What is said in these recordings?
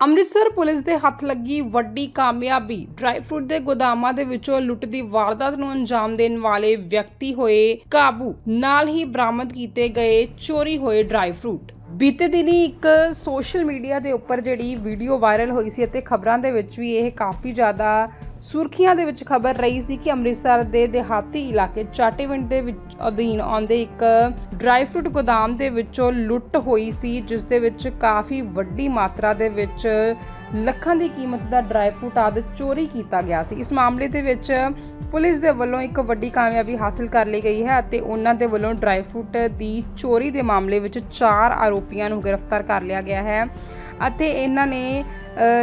Amritsar police ਦੇ ਹੱਥ ਲੱਗੀ ਵੱਡੀ ਕਾਮਯਾਬੀ। ਡਰਾਈ ਫਰੂਟ ਦੇ ਗੋਦਾਮਾਂ ਦੇ ਵਿੱਚੋਂ ਲੁੱਟ ਦੀ ਵਾਰਦਾਤ ਨੂੰ ਅੰਜਾਮ ਦੇਣ ਵਾਲੇ ਵਿਅਕਤੀ ਹੋਏ ਕਾਬੂ। ਨਾਲ ਹੀ ਬਰਾਮਦ ਕੀਤੇ ਗਏ ਚੋਰੀ ਹੋਏ ਡਰਾਈ ਫਰੂਟ। ਬੀਤੇ ਦਿਨੀ ਇੱਕ ਸੋਸ਼ਲ ਮੀਡੀਆ ਦੇ ਉੱਪਰ ਜਿਹੜੀ ਵੀਡੀਓ ਵਾਇਰਲ ਹੋਈ ਸੀ ਅਤੇ ਖਬਰਾਂ ਦੇ ਵਿੱਚ ਵੀ ਇਹ ਕਾਫੀ ਜ਼ਿਆਦਾ ਸੁਰਖੀਆਂ ਦੇ ਵਿੱਚ ਖਬਰ ਰਹੀ ਸੀ ਕਿ ਅੰਮ੍ਰਿਤਸਰ ਦੇ ਦਿਹਾਤੀ ਇਲਾਕੇ ਚਾਟੇਵਿੰਡ ਦੇ ਵਿੱਚ ਅਧੀਨ ਆਉਂਦੇ ਇੱਕ ਡਰਾਈ ਫਰੂਟ ਗੋਦਾਮ ਦੇ ਵਿੱਚੋਂ ਲੁੱਟ ਹੋਈ ਸੀ, ਜਿਸ ਦੇ ਵਿੱਚ ਕਾਫੀ ਵੱਡੀ ਮਾਤਰਾ ਦੇ ਵਿੱਚ ਲੱਖਾਂ ਦੀ ਕੀਮਤ ਦਾ ਡਰਾਈ ਫਰੂਟ ਆਦਿ ਚੋਰੀ ਕੀਤਾ ਗਿਆ ਸੀ। ਇਸ ਮਾਮਲੇ ਦੇ ਵਿੱਚ ਪੁਲਿਸ ਦੇ ਵੱਲੋਂ ਇੱਕ ਵੱਡੀ ਕਾਮਯਾਬੀ ਹਾਸਲ ਕਰ ਲਈ ਗਈ ਹੈ ਅਤੇ ਉਹਨਾਂ ਦੇ ਵੱਲੋਂ ਡਰਾਈ ਫਰੂਟ ਦੀ ਚੋਰੀ ਦੇ ਮਾਮਲੇ ਵਿੱਚ ਚਾਰ ਆਰੋਪੀਆਂ ਨੂੰ ਗ੍ਰਿਫਤਾਰ ਕਰ ਲਿਆ ਗਿਆ ਹੈ। ਅਤੇ ਇਹਨਾਂ ਨੇ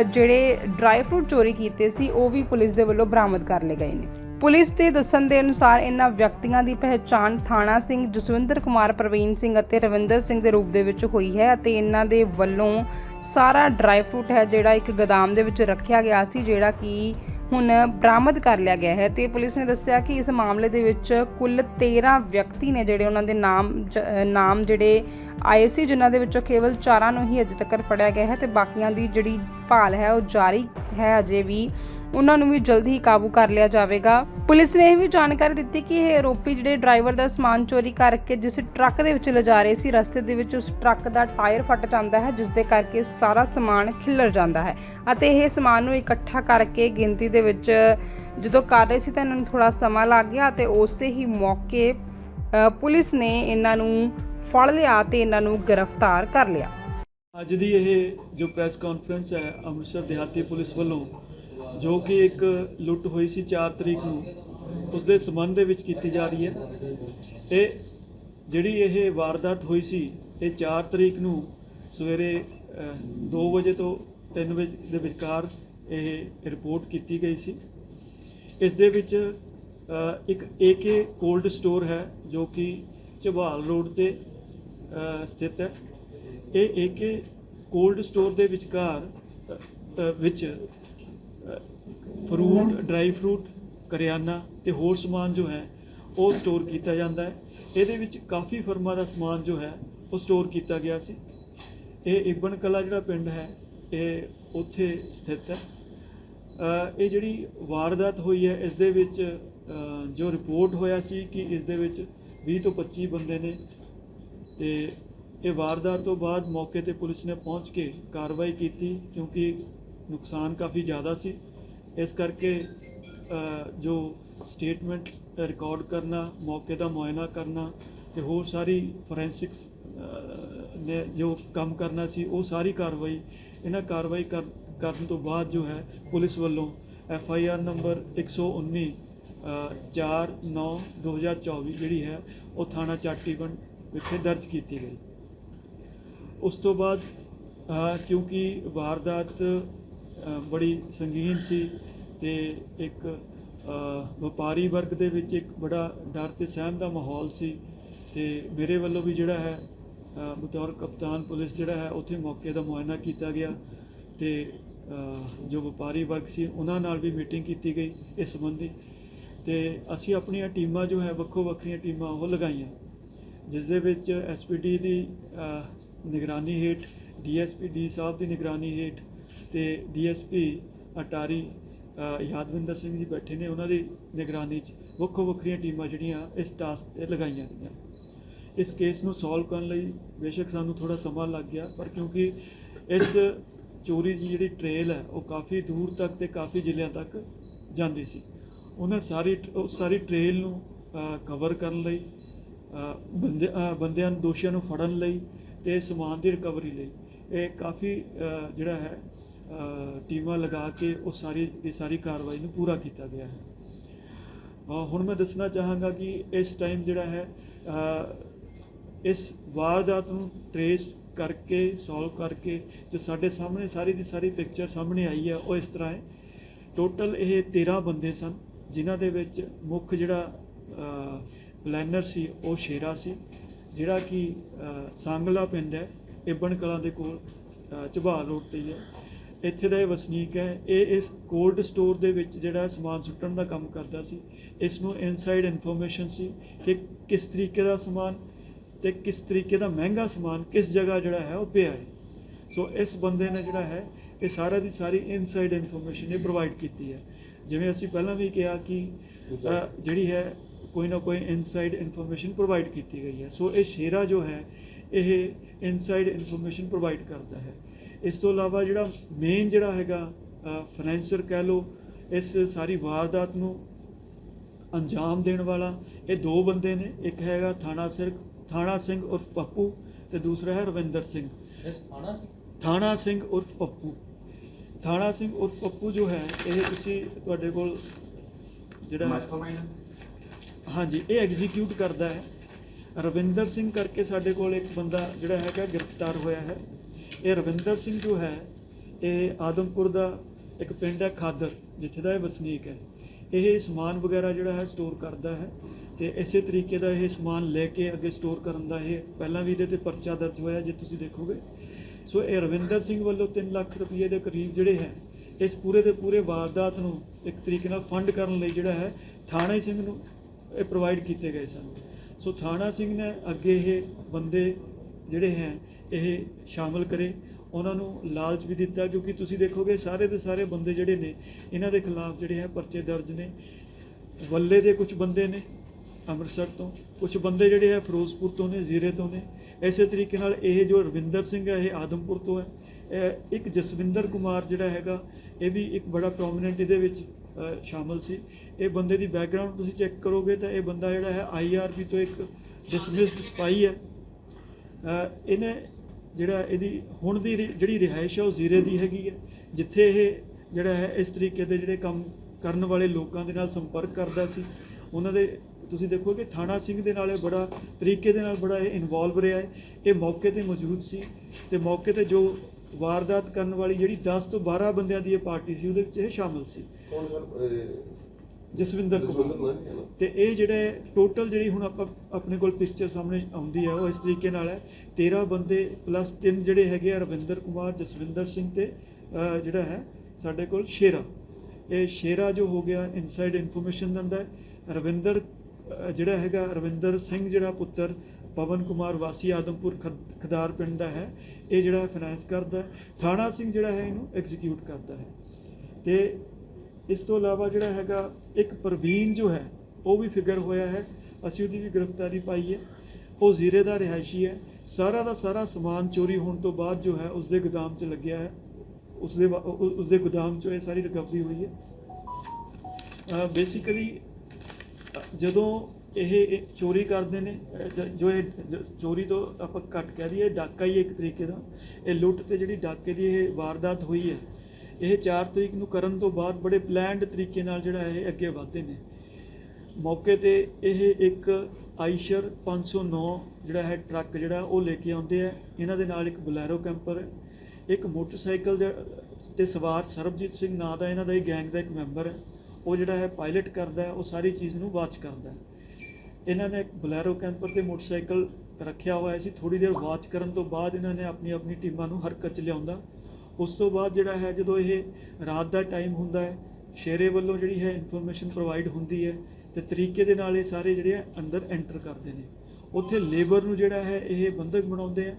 ਜਿਹੜੇ ਡਰਾਈ ਫਰੂਟ ਚੋਰੀ ਕੀਤੇ ਸੀ, ਉਹ ਵੀ ਪੁਲਿਸ ਦੇ ਵੱਲੋਂ ਬਰਾਮਦ ਕਰ ਲਏ ਗਏ ਨੇ। ਪੁਲਿਸ ਦੇ ਦੱਸਣ ਦੇ ਅਨੁਸਾਰ ਇਹਨਾਂ ਵਿਅਕਤੀਆਂ ਦੀ ਪਹਿਚਾਣ ਥਾਣਾ ਸਿੰਘ ਜਸਵਿੰਦਰ ਕੁਮਾਰ ਪ੍ਰਵੀਨ ਸਿੰਘ ਅਤੇ ਰਵਿੰਦਰ ਸਿੰਘ ਦੇ ਰੂਪ ਦੇ ਵਿੱਚ ਹੋਈ ਹੈ ਅਤੇ ਇਹਨਾਂ ਦੇ ਵੱਲੋਂ ਸਾਰਾ ਡਰਾਈ ਫਰੂਟ ਹੈ ਜਿਹੜਾ ਇੱਕ ਗੋਦਾਮ ਦੇ ਵਿੱਚ ਰੱਖਿਆ ਗਿਆ ਸੀ, ਜਿਹੜਾ ਕਿ ਹੁਣ ਬਰਾਮਦ ਕਰ ਲਿਆ ਗਿਆ ਹੈ ਤੇ ਪੁਲਿਸ ਨੇ ਦੱਸਿਆ ਕਿ ਇਸ ਮਾਮਲੇ ਦੇ ਵਿੱਚ ਕੁੱਲ 13 ਵਿਅਕਤੀ ਨੇ ਜਿਹੜੇ ਉਹਨਾਂ ਦੇ ਨਾਮ ਜ- ਨਾਮ ਜਿਹੜੇ ਆਏ ਸੀ, ਜਿਨ੍ਹਾਂ ਦੇ ਵਿੱਚੋਂ ਕੇਵਲ 4 ਨੂੰ ਹੀ ਅਜੇ ਤੱਕ ਫੜਿਆ ਗਿਆ ਹੈ ਤੇ ਬਾਕੀਆਂ ਦੀ ਜਿਹੜੀ ਭਾਲ ਹੈ ਉਹ ਜਾਰੀ ਹੈ ਅਜੇ ਵੀ। ਉਹਨਾਂ ਨੂੰ ਵੀ ਜਲਦੀ ਹੀ ਕਾਬੂ ਕਰ ਲਿਆ ਜਾਵੇਗਾ। ਪੁਲਿਸ ਨੇ ਇਹ ਵੀ ਜਾਣਕਾਰੀ ਦਿੱਤੀ ਕਿ ਇਹ ਆਰੋਪੀ ਜਿਹੜੇ ਡਰਾਈਵਰ ਦਾ ਸਮਾਨ ਚੋਰੀ ਕਰਕੇ ਜਿਸ ਟਰੱਕ ਦੇ ਵਿੱਚ ਲਿਜਾ ਰਹੇ ਸੀ, ਰਸਤੇ ਦੇ ਵਿੱਚ ਉਸ ਟਰੱਕ ਦਾ ਟਾਇਰ ਫਟ ਜਾਂਦਾ ਹੈ ਜਿਸ ਦੇ ਕਰਕੇ ਸਾਰਾ ਸਮਾਨ ਖਿੱਲਰ ਜਾਂਦਾ ਹੈ ਅਤੇ ਇਹ ਸਮਾਨ ਨੂੰ ਇਕੱਠਾ ਕਰਕੇ ਗਿਣਤੀ ਦੇ ਵਿੱਚ ਜਦੋਂ ਕਰ ਰਹੇ ਸੀ ਤਾਂ ਇਹਨਾਂ ਨੂੰ ਥੋੜਾ ਸਮਾਂ ਲੱਗ ਗਿਆ ਤੇ ਉਸੇ ਹੀ ਮੌਕੇ ਪੁਲਿਸ ਨੇ ਇਹਨਾਂ ਨੂੰ ਫੜ ਲਿਆ ਤੇ ਇਹਨਾਂ ਨੂੰ ਗ੍ਰਿਫਤਾਰ ਕਰ ਲਿਆ। ਅੱਜ ਦੀ ਇਹ ਜੋ ਪ੍ਰੈਸ ਕਾਨਫਰੰਸ ਹੈ, ਅੰਮ੍ਰਿਤਸਰ ਦਿਹਾਤੀ ਪੁਲਿਸ ਵੱਲੋਂ ਜੋ ਕਿ ਇੱਕ ਲੁੱਟ ਹੋਈ ਸੀ 4 ਤਰੀਕ ਨੂੰ ਉਸ ਦੇ ਸੰਬੰਧ ਦੇ ਵਿੱਚ ਕੀਤੀ ਜਾ ਰਹੀ ਹੈ। ਇਹ ਜਿਹੜੀ ਇਹ ਵਾਰਦਾਤ ਹੋਈ ਸੀ ਇਹ 4 ਤਰੀਕ ਨੂੰ ਸਵੇਰੇ 2 ਵਜੇ ਤੋਂ 3 ਵਜੇ ਦੇ ਵਿਚਕਾਰ ਇਹ ਰਿਪੋਰਟ ਕੀਤੀ ਗਈ ਸੀ। ਇਸ ਦੇ ਵਿੱਚ ਅ, ਇੱਕ ਏਕੇ ਕੋਲਡ ਸਟੋਰ ਹੈ ਜੋ ਕਿ ਝਬਾਲ ਰੋਡ ਤੇ ਸਥਿਤ ਹੈ। ਇਹ ਏਕੇ ਕੋਲਡ ਸਟੋਰ ਦੇ ਵਿਚਕਾਰ ਵਿੱਚ ਫਰੂਟ, ਡਰਾਈ ਫਰੂਟ, ਕਰਿਆਨਾ ਤੇ ਹੋਰ ਸਮਾਨ ਜੋ ਹੈ, ਉਹ ਸਟੋਰ ਕੀਤਾ ਜਾਂਦਾ ਹੈ। ਇਹਦੇ ਵਿੱਚ ਕਾਫੀ ਫਰਮਾਂ ਦਾ ਸਮਾਨ ਜੋ ਹੈ, ਉਹ ਸਟੋਰ ਕੀਤਾ ਗਿਆ ਸੀ। ਇਹ ਇਬਨ ਕਲਾ ਜਿਹੜਾ ਪਿੰਡ ਹੈ, ਇਹ ਉੱਥੇ ਸਥਿਤ ਹੈ। ਇਹ ਜਿਹੜੀ ਵਾਰਦਾਤ ਹੋਈ ਹੈ, ਇਸ ਦੇ ਵਿੱਚ ਜੋ ਰਿਪੋਰਟ ਹੋਇਆ ਸੀ ਕਿ ਇਸ ਦੇ ਵਿੱਚ 20 ਤੋਂ 25 ਬੰਦੇ ਨੇ ਤੇ ਇਹ ਵਾਰਦਾਤ ਤੋਂ ਬਾਅਦ ਮੌਕੇ ਤੇ ਪੁਲਿਸ ਨੇ ਪਹੁੰਚ ਕੇ ਕਾਰਵਾਈ ਕੀਤੀ ਕਿਉਂਕਿ ਨੁਕਸਾਨ ਕਾਫੀ ਜ਼ਿਆਦਾ ਸੀ। ਇਸ ਕਰਕੇ ਜੋ ਸਟੇਟਮੈਂਟ ਰਿਕਾਰਡ ਕਰਨਾ, ਮੌਕੇ ਦਾ ਮੁਆਇਨਾ ਕਰਨਾ ਤੇ ਹੋਰ ਸਾਰੀ ਫੋਰੈਂਸਿਕਸ ਨੇ ਜੋ ਕੰਮ ਕਰਨਾ ਸੀ, ਉਹ ਸਾਰੀ ਕਾਰਵਾਈ, ਇਹਨਾਂ ਕਾਰਵਾਈ ਕਰ- ਕਰਨ ਤੋਂ ਬਾਅਦ ਜੋ ਹੈ, ਪੁਲਿਸ ਵੱਲੋਂ ਐਫ ਆਈ ਆਰ ਨੰਬਰ 119 4 9 2024 ਜਿਹੜੀ ਹੈ, ਉਹ ਥਾਣਾ ਚਾਟੀਵੰਡ ਵਿਖੇ ਦਰਜ ਕੀਤੀ ਗਈ। ਉਸ ਤੋਂ ਬਾਅਦ ਕਿਉਂਕਿ ਵਾਰਦਾਤ ਬੜੀ ਸੰਗੀਨ ਸੀ ਤੇ ਇੱਕ ਵਪਾਰੀ ਵਰਗ ਦੇ ਵਿੱਚ ਇੱਕ ਬੜਾ ਡਰ ਤੇ ਸਹਿਮ ਦਾ ਮਾਹੌਲ ਸੀ ਤੇ ਮੇਰੇ ਵੱਲੋਂ ਵੀ ਜਿਹੜਾ ਹੈ ਬਤੌਰ ਕਪਤਾਨ ਪੁਲਿਸ ਜਿਹੜਾ ਹੈ, ਉੱਥੇ ਮੌਕੇ ਦਾ ਮੁਆਇਨਾ ਕੀਤਾ ਗਿਆ ਤੇ ਜੋ ਵਪਾਰੀ ਵਰਗ ਸੀ ਉਹਨਾਂ ਨਾਲ ਵੀ ਮੀਟਿੰਗ ਕੀਤੀ ਗਈ ਇਸ ਸੰਬੰਧੀ ਤੇ ਅਸੀਂ ਆਪਣੀਆਂ ਟੀਮਾਂ ਜੋ ਹੈ, ਵੱਖੋ ਵੱਖਰੀਆਂ ਟੀਮਾਂ ਉਹ ਲਗਾਈਆਂ, ਜਿਸ ਦੇ ਵਿੱਚ ਐਸਪੀਡੀ ਦੀ ਨਿਗਰਾਨੀ ਹੇਠ ਡੀਐਸਪੀ ਡੀ ਸਾਹਿਬ ਦੀ ਨਿਗਰਾਨੀ ਹੇਠ ਤੇ ਡੀਐਸਪੀ ਅਟਾਰੀ ਯਾਦਵਿੰਦਰ ਸਿੰਘ ਜੀ ਬੈਠੇ ਨੇ ਉਹਨਾਂ ਦੀ ਨਿਗਰਾਨੀ 'ਚ ਵੱਖੋ ਵੱਖਰੀਆਂ ਟੀਮਾਂ ਜਿਹੜੀਆਂ ਇਸ ਟਾਸਕ ਤੇ ਲਗਾਈਆਂ ਗਈਆਂ। ਇਸ ਕੇਸ ਨੂੰ ਸੋਲਵ ਕਰਨ ਲਈ ਬੇਸ਼ੱਕ ਸਾਨੂੰ ਥੋੜਾ ਸਮਾਂ ਲੱਗ ਗਿਆ ਪਰ ਕਿਉਂਕਿ ਇਸ ਚੋਰੀ ਦੀ ਜਿਹੜੀ ਟ੍ਰੇਲ ਹੈ ਉਹ ਕਾਫੀ ਦੂਰ ਤੱਕ ਤੇ ਕਾਫੀ ਜ਼ਿਲ੍ਹਿਆਂ ਤੱਕ ਜਾਂਦੀ ਸੀ। ਉਹਨਾਂ ਸਾਰੀ ਉਹ ਸਾਰੀ ਟ੍ਰੇਲ ਨੂੰ ਕਵਰ ਕਰਨ ਲਈ ਅ, ਬੰਦੇ ਬੰਦਿਆਂ ਨੂੰ ਦੋਸ਼ੀਆਂ ਨੂੰ ਫੜਨ ਲਈ ਤੇ ਸਮਾਨ ਦੀ ਰਿਕਵਰੀ ਲਈ। ਇਹ ਕਾਫੀ ਜਿਹੜਾ ਹੈ ਟੀਮਾਂ ਲਗਾ ਕੇ ਉਹ ਸਾਰੀ ਇਹ ਸਾਰੀ ਕਾਰਵਾਈ ਨੂੰ ਪੂਰਾ ਕੀਤਾ ਗਿਆ ਹੈ। ਹੁਣ ਮੈਂ ਦੱਸਣਾ ਚਾਹਾਂਗਾ ਕਿ ਇਸ ਟਾਈਮ ਜਿਹੜਾ ਹੈ ਇਸ ਵਾਰਦਾਤ ਨੂੰ ਟਰੇਸ ਕਰਕੇ ਸੋਲਵ ਕਰਕੇ ਜੋ ਸਾਡੇ ਸਾਹਮਣੇ ਸਾਰੀ ਦੀ ਸਾਰੀ ਪਿਕਚਰ ਸਾਹਮਣੇ ਆਈ ਹੈ ਉਹ ਇਸ ਤਰ੍ਹਾਂ ਹੈ। ਟੋਟਲ ਇਹ 13 ਬੰਦੇ ਸਨ ਜਿਨ੍ਹਾਂ ਦੇ ਵਿੱਚ ਮੁੱਖ ਜਿਹੜਾ ਪਲੈਨਰ ਸੀ ਉਹ ਸ਼ੇਰਾ ਸੀ ਜਿਹੜਾ ਕਿ ਸਾਂਗਲਾ ਪਿੰਡ ਹੈ ਇਬਨ ਕਲਾਂ ਦੇ ਕੋਲ ਅ, ਝਬਾਲ ਰੋਡ ਤੇ ਹੈ। ਇੱਥੇ ਦਾ ਇਹ ਵਸਨੀਕ ਹੈ। ਇਹ ਇਸ ਕੋਲਡ ਸਟੋਰ ਦੇ ਵਿੱਚ ਜਿਹੜਾ ਸਮਾਨ ਸੁੱਟਣ ਦਾ ਕੰਮ ਕਰਦਾ ਸੀ, ਇਸ ਨੂੰ ਇਨਸਾਈਡ ਇਨਫੋਰਮੇਸ਼ਨ ਸੀ ਕਿ ਕਿਸ ਤਰੀਕੇ ਦਾ ਸਮਾਨ ਤੇ ਕਿਸ ਤਰੀਕੇ ਦਾ ਮਹਿੰਗਾ ਸਮਾਨ ਕਿਸ ਜਗ੍ਹਾ ਜਿਹੜਾ ਹੈ ਉਹ ਪਿਆ ਹੈ। ਸੋ ਇਸ ਬੰਦੇ ਨੇ ਜਿਹੜਾ ਹੈ, ਇਹ ਸਾਰਾ ਦੀ ਸਾਰੀ ਇਨਸਾਈਡ ਇਨਫੋਰਮੇਸ਼ਨ ਇਹ ਪ੍ਰੋਵਾਈਡ ਕੀਤੀ ਹੈ। ਜਿਵੇਂ ਅਸੀਂ ਪਹਿਲਾਂ ਵੀ ਕਿਹਾ ਕਿ ਜਿਹੜੀ ਹੈ ਕੋਈ ਨਾ ਕੋਈ ਇਨਸਾਈਡ ਇਨਫੋਰਮੇਸ਼ਨ ਪ੍ਰੋਵਾਈਡ ਕੀਤੀ ਗਈ ਹੈ। ਸੋ ਇਹ ਸ਼ੇਰਾ ਜੋ ਹੈ, ਇਹ ਇਨਸਾਈਡ ਇਨਫੋਰਮੇਸ਼ਨ ਪ੍ਰੋਵਾਈਡ ਕਰਦਾ ਹੈ। ਇਸ ਤੋਂ ਇਲਾਵਾ ਜਿਹੜਾ ਮੇਨ ਜਿਹੜਾ ਹੈਗਾ ਫਾਈਨੈਂਸਰ ਕਹਿ ਲਓ ਇਸ ਸਾਰੀ ਵਾਰਦਾਤ ਨੂੰ ਅੰਜਾਮ ਦੇਣ ਵਾਲਾ ਇਹ ਦੋ ਬੰਦੇ ਨੇ ਇੱਕ ਹੈਗਾ ਥਾਣਾ ਸਿੰਘ ਥਾਣਾ ਸਿੰਘ ਉਰਫ ਪੱਪੂ ਤੇ ਦੂਸਰਾ ਹੈ ਰਵਿੰਦਰ ਸਿੰਘ। ਥਾਣਾ ਸਿੰਘ ਉਰਫ ਪੱਪੂ। ਥਾਣਾ ਸਿੰਘ ਉਰਫ ਪੱਪੂ ਜੋ ਹੈ ਇਹ ਤੁਸੀਂ ਤੁਹਾਡੇ ਕੋਲ ਜਿਹੜਾ ਹੈ? ਹਾਂਜੀ ਇਹ ਐਗਜ਼ੀਕਿਊਟ ਕਰਦਾ ਹੈ। ਰਵਿੰਦਰ ਸਿੰਘ ਕਰਕੇ ਸਾਡੇ ਕੋਲ ਇੱਕ ਬੰਦਾ ਜਿਹੜਾ ਹੈਗਾ ਗ੍ਰਿਫਤਾਰ ਹੋਇਆ ਹੈ। ਇਹ ਰਵਿੰਦਰ ਸਿੰਘ ਜੋ ਹੈ, ਇਹ ਆਦਮਪੁਰ ਦਾ ਇੱਕ ਪਿੰਡ ਹੈ ਖਾਦਰ, ਜਿੱਥੇ ਦਾ ਇਹ ਵਸਨੀਕ ਹੈ। ਇਹ ਸਮਾਨ ਵਗੈਰਾ ਜਿਹੜਾ ਹੈ ਸਟੋਰ ਕਰਦਾ ਹੈ ਤੇ ਇਸੇ ਤਰੀਕੇ ਦਾ ਇਹ ਸਮਾਨ ਲੈ ਕੇ ਅੱਗੇ ਸਟੋਰ ਕਰਨ ਦਾ ਇਹ ਪਹਿਲਾਂ ਵੀ ਇਹਦੇ ਤੇ ਪਰਚਾ ਦਰਜ ਹੋਇਆ, ਜੇ ਤੁਸੀਂ ਦੇਖੋਗੇ। ਸੋ ਇਹ ਰਵਿੰਦਰ ਸਿੰਘ ਵੱਲੋਂ 3 ਲੱਖ ਰੁਪਏ ਦੇ ਕਰੀਬ ਜਿਹੜੇ ਹੈ, ਇਸ ਪੂਰੇ ਦੇ ਪੂਰੇ ਵਾਰਦਾਤ ਨੂੰ ਇੱਕ ਤਰੀਕੇ ਨਾਲ ਫੰਡ ਕਰਨ ਲਈ ਜਿਹੜਾ ਹੈ, ਥਾਣਾ ਸਿੰਘ ਨੂੰ ਇਹ ਪ੍ਰੋਵਾਈਡ ਕੀਤੇ ਗਏ ਸਨ। ਸੋ ਥਾਣਾ ਸਿੰਘ ਨੇ ਅੱਗੇ ਇਹ ਬੰਦੇ ਜਿਹੜੇ ਹੈ ਇਹ ਸ਼ਾਮਲ ਕਰੇ। ਉਹਨਾਂ ਨੂੰ ਲਾਲਚ ਵੀ ਦਿੱਤਾ ਕਿਉਂਕਿ ਤੁਸੀਂ ਦੇਖੋਗੇ ਸਾਰੇ ਦੇ ਸਾਰੇ ਬੰਦੇ ਜਿਹੜੇ ਨੇ ਇਹਨਾਂ ਦੇ ਖਿਲਾਫ ਜਿਹੜੇ ਹੈ ਪਰਚੇ ਦਰਜ ਨੇ। ਵੱਲੇ ਦੇ ਕੁਝ ਬੰਦੇ ਨੇ ਅੰਮ੍ਰਿਤਸਰ ਤੋਂ। ਕੁਝ ਬੰਦੇ ਜਿਹੜੇ ਹੈ ਫਿਰੋਜ਼ਪੁਰ ਤੋਂ ਨੇ ਜ਼ੀਰੇ ਤੋਂ ਨੇ। ਇਸੇ ਤਰੀਕੇ ਨਾਲ ਇਹ ਜੋ ਰਵਿੰਦਰ ਸਿੰਘ ਹੈ ਇਹ ਆਦਮਪੁਰ ਤੋਂ ਹੈ। ਇੱਕ ਜਸਵਿੰਦਰ ਕੁਮਾਰ ਜਿਹੜਾ ਹੈਗਾ ਇਹ ਵੀ ਇੱਕ ਬੜਾ ਪ੍ਰੋਮਿਨੈਂਟ ਇਹਦੇ ਵਿੱਚ ਅ, ਸ਼ਾਮਲ ਸੀ। ਇਹ ਬੰਦੇ ਦੀ ਬੈਕਗ੍ਰਾਉਂਡ ਤੁਸੀਂ ਚੈੱਕ ਕਰੋਗੇ ਤਾਂ ਇਹ ਬੰਦਾ ਜਿਹੜਾ ਹੈ ਆਈਆਰਬੀ ਤੋਂ ਇੱਕ ਡਿਸਮਿਸਡ ਸਪਾਈ ਹੈ। ਇਹਨੇ ਜਿਹੜਾ ਇਹਦੀ, ਹੁਣ ਦੀ ਰਿ- ਜਿਹੜੀ ਰਿਹਾਇਸ਼ ਹੈ ਉਹ ਜ਼ੀਰੇ ਦੀ ਹੈਗੀ ਹੈ ਜਿੱਥੇ ਇਹ ਜਿਹੜਾ ਹੈ, ਇਸ ਤਰੀਕੇ ਦੇ ਜਿਹੜੇ ਕੰਮ ਕਰਨ ਵਾਲੇ ਲੋਕਾਂ ਦੇ ਨਾਲ ਸੰਪਰਕ ਕਰਦਾ ਸੀ। ਉਹਨਾਂ ਦੇ, ਤੁਸੀਂ ਦੇਖੋ ਕਿ ਥਾਣਾ ਸਿੰਘ ਦੇ ਨਾਲ ਇਹ ਬੜਾ ਤਰੀਕੇ ਦੇ ਨਾਲ ਬੜਾ ਇਹ ਇਨਵੋਲਵ ਰਿਹਾ ਹੈ। ਇਹ ਮੌਕੇ ਤੇ ਮੌਜੂਦ ਸੀ ਤੇ ਮੌਕੇ ਤੇ ਜੋ ਵਾਰਦਾਤ ਕਰਨ ਵਾਲੀ ਜਿਹੜੀ 10 ਤੋਂ 12 ਬੰਦਿਆਂ ਦੀ ਇਹ ਪਾਰਟੀ ਸੀ, ਉਹਦੇ ਵਿੱਚ ਇਹ ਸ਼ਾਮਲ ਸੀ। ਕੌਣ ਜਸਵਿੰਦਰ ਕੁਮਾਰ ਤੇ ਇਹ ਜਿਹੜੇ ਟੋਟਲ ਜਿਹੜੀ ਹੁਣ ਆਪਾਂ ਆਪਣੇ ਕੋਲ ਪਿਕਚਰ ਸਾਹਮਣੇ ਆਉਂਦੀ ਹੈ ਉਹ ਇਸ ਤਰੀਕੇ ਨਾਲ ਹੈ। 13 ਬੰਦੇ ਪਲੱਸ 3 ਜਿਹੜੇ ਹੈਗੇ ਆ ਰਵਿੰਦਰ ਕੁਮਾਰ ਜਸਵਿੰਦਰ ਸਿੰਘ ਤੇ ਜਿਹੜਾ ਹੈ ਸਾਡੇ ਕੋਲ ਸ਼ੇਰਾ। ਇਹ ਸ਼ੇਰਾ ਜੋ ਹੋ ਗਿਆ ਇਨਸਾਈਡ ਇਨਫੋਰਮੇਸ਼ਨ ਦਿੰਦਾ ਹੈ। ਰਵਿੰਦਰ ਜਿਹੜਾ ਹੈਗਾ ਰਵਿੰਦਰ ਸਿੰਘ ਜਿਹੜਾ ਪੁੱਤਰ ਪਵਨ ਕੁਮਾਰ ਵਾਸੀ ਆਦਮਪੁਰ ਖਦ- ਖਦਾਰ ਪਿੰਡ ਦਾ ਹੈ। ਇਹ ਜਿਹੜਾ ਫਾਈਨਾਂਸ ਕਰਦਾ ਥਾਣਾ ਸਿੰਘ ਜਿਹੜਾ ਹੈ ਇਹਨੂੰ ਐਗਜ਼ੀਕਿਊਟ ਕਰਦਾ ਹੈ। ਤੇ ਇਸ ਤੋਂ ਇਲਾਵਾ ਜਿਹੜਾ ਹੈਗਾ, ਇੱਕ ਪ੍ਰਵੀਨ ਜੋ ਹੈ, ਉਹ ਵੀ ਫਿਗਰ ਹੋਇਆ ਹੈ। ਅਸੀਂ ਉਹਦੀ ਵੀ ਗ੍ਰਿਫਤਾਰੀ ਪਾਈ ਹੈ। ਉਹ ਜ਼ੀਰੇ ਦਾ ਰਿਹਾਇਸ਼ੀ ਹੈ। ਸਾਰਾ ਦਾ ਸਾਰਾ ਸਮਾਨ ਚੋਰੀ ਹੋਣ ਤੋਂ ਬਾਅਦ ਜੋ ਹੈ, ਉਸਦੇ ਗੋਦਾਮ 'ਚ ਲੱਗਿਆ ਹੈ। ਉਸਦੇ ਵਾ- ਉਹ- ਉਹ- ਉਸਦੇ ਗੋਦਾਮ 'ਚੋਂ ਇਹ ਸਾਰੀ ਰਿਕਵਰੀ ਹੋਈ ਹੈ। ਬੇਸਿਕਲੀ ਜਦੋਂ ਇਹ ਚੋਰੀ ਕਰਦੇ ਨੇ ਜੋ ਇਹ ਚੋਰੀ ਤੋਂ ਆਪਾਂ ਘੱਟ ਕਹਿ ਦਈਏ ਡਾਕਾ ਹੀ ਇੱਕ ਤਰੀਕੇ ਦਾ। ਇਹ ਲੁੱਟ ਤੇ ਜਿਹੜੀ ਡਾਕੇ ਦੀ ਇਹ ਵਾਰਦਾਤ ਹੋਈ ਹੈ ਇਹ 4 ਤਰੀਕ ਨੂੰ ਕਰਨ ਤੋਂ ਬਾਅਦ ਬੜੇ ਪਲਾਨਡ ਤਰੀਕੇ ਨਾਲ ਜਿਹੜਾ ਇਹ ਅੱਗੇ ਵਧਦੇ ਨੇ। ਮੌਕੇ ਤੇ ਇਹ ਇੱਕ ਆਈਸ਼ਰ 509 ਜਿਹੜਾ ਹੈ ਟਰੱਕ ਜਿਹੜਾ ਉਹ ਲੈ ਕੇ ਆਉਂਦੇ ਆ। ਇਹਨਾਂ ਦੇ ਨਾਲ ਇੱਕ ਬੁਲੈਰੋ ਕੈਂਪਰ ਹੈ ਇੱਕ ਮੋਟਰਸਾਈਕਲ ਜ- ਤੇ ਸਵਾਰ ਸਰਬਜੀਤ ਸਿੰਘ ਨਾਂ ਦਾ ਇਹਨਾਂ ਦਾ ਇਹ ਗੈਂਗ ਦਾ ਇੱਕ ਮੈਂਬਰ ਹੈ। ਉਹ ਜਿਹੜਾ ਹੈ ਪਾਇਲਟ ਕਰਦਾ ਉਹ ਸਾਰੀ ਚੀਜ਼ ਨੂੰ ਵਾਚ ਕਰਦਾ ਇਹਨਾਂ ਨੇ ਇੱਕ ਬੁਲੈਰੋ ਕੈਂਪਰ ਤੇ ਮੋਟਰਸਾਈਕਲ ਰੱਖਿਆ ਹੋਇਆ ਸੀ। ਥੋੜੀ ਦੇਰ ਵਾਚ ਕਰਨ ਤੋਂ ਬਾਅਦ ਇਹਨਾਂ ਨੇ ਆਪਣੀ ਆਪਣੀ ਟੀਮਾਂ ਨੂੰ ਹਰਕਤ 'ਚ ਲਿਆਉਂਦਾ। ਉਸ ਤੋਂ ਬਾਅਦ ਜਿਹੜਾ ਹੈ, ਜਦੋਂ ਇਹ ਰਾਤ ਦਾ ਟਾਈਮ ਹੁੰਦਾ ਹੈ, ਸ਼ੇਰੇ ਵੱਲੋਂ ਜਿਹੜੀ ਹੈ ਇਨਫੋਰਮੇਸ਼ਨ ਪ੍ਰੋਵਾਈਡ ਹੁੰਦੀ ਹੈ, ਤੇ ਤਰੀਕੇ ਦੇ ਨਾਲ ਇਹ ਸਾਰੇ ਜਿਹੜੇ ਆ ਅੰਦਰ ਐਂਟਰ ਕਰਦੇ ਨੇ। ਉੱਥੇ ਲੇਬਰ ਨੂੰ ਜਿਹੜਾ ਹੈ, ਇਹ ਬੰਦਕ ਬਣਾਉਂਦੇ ਆ।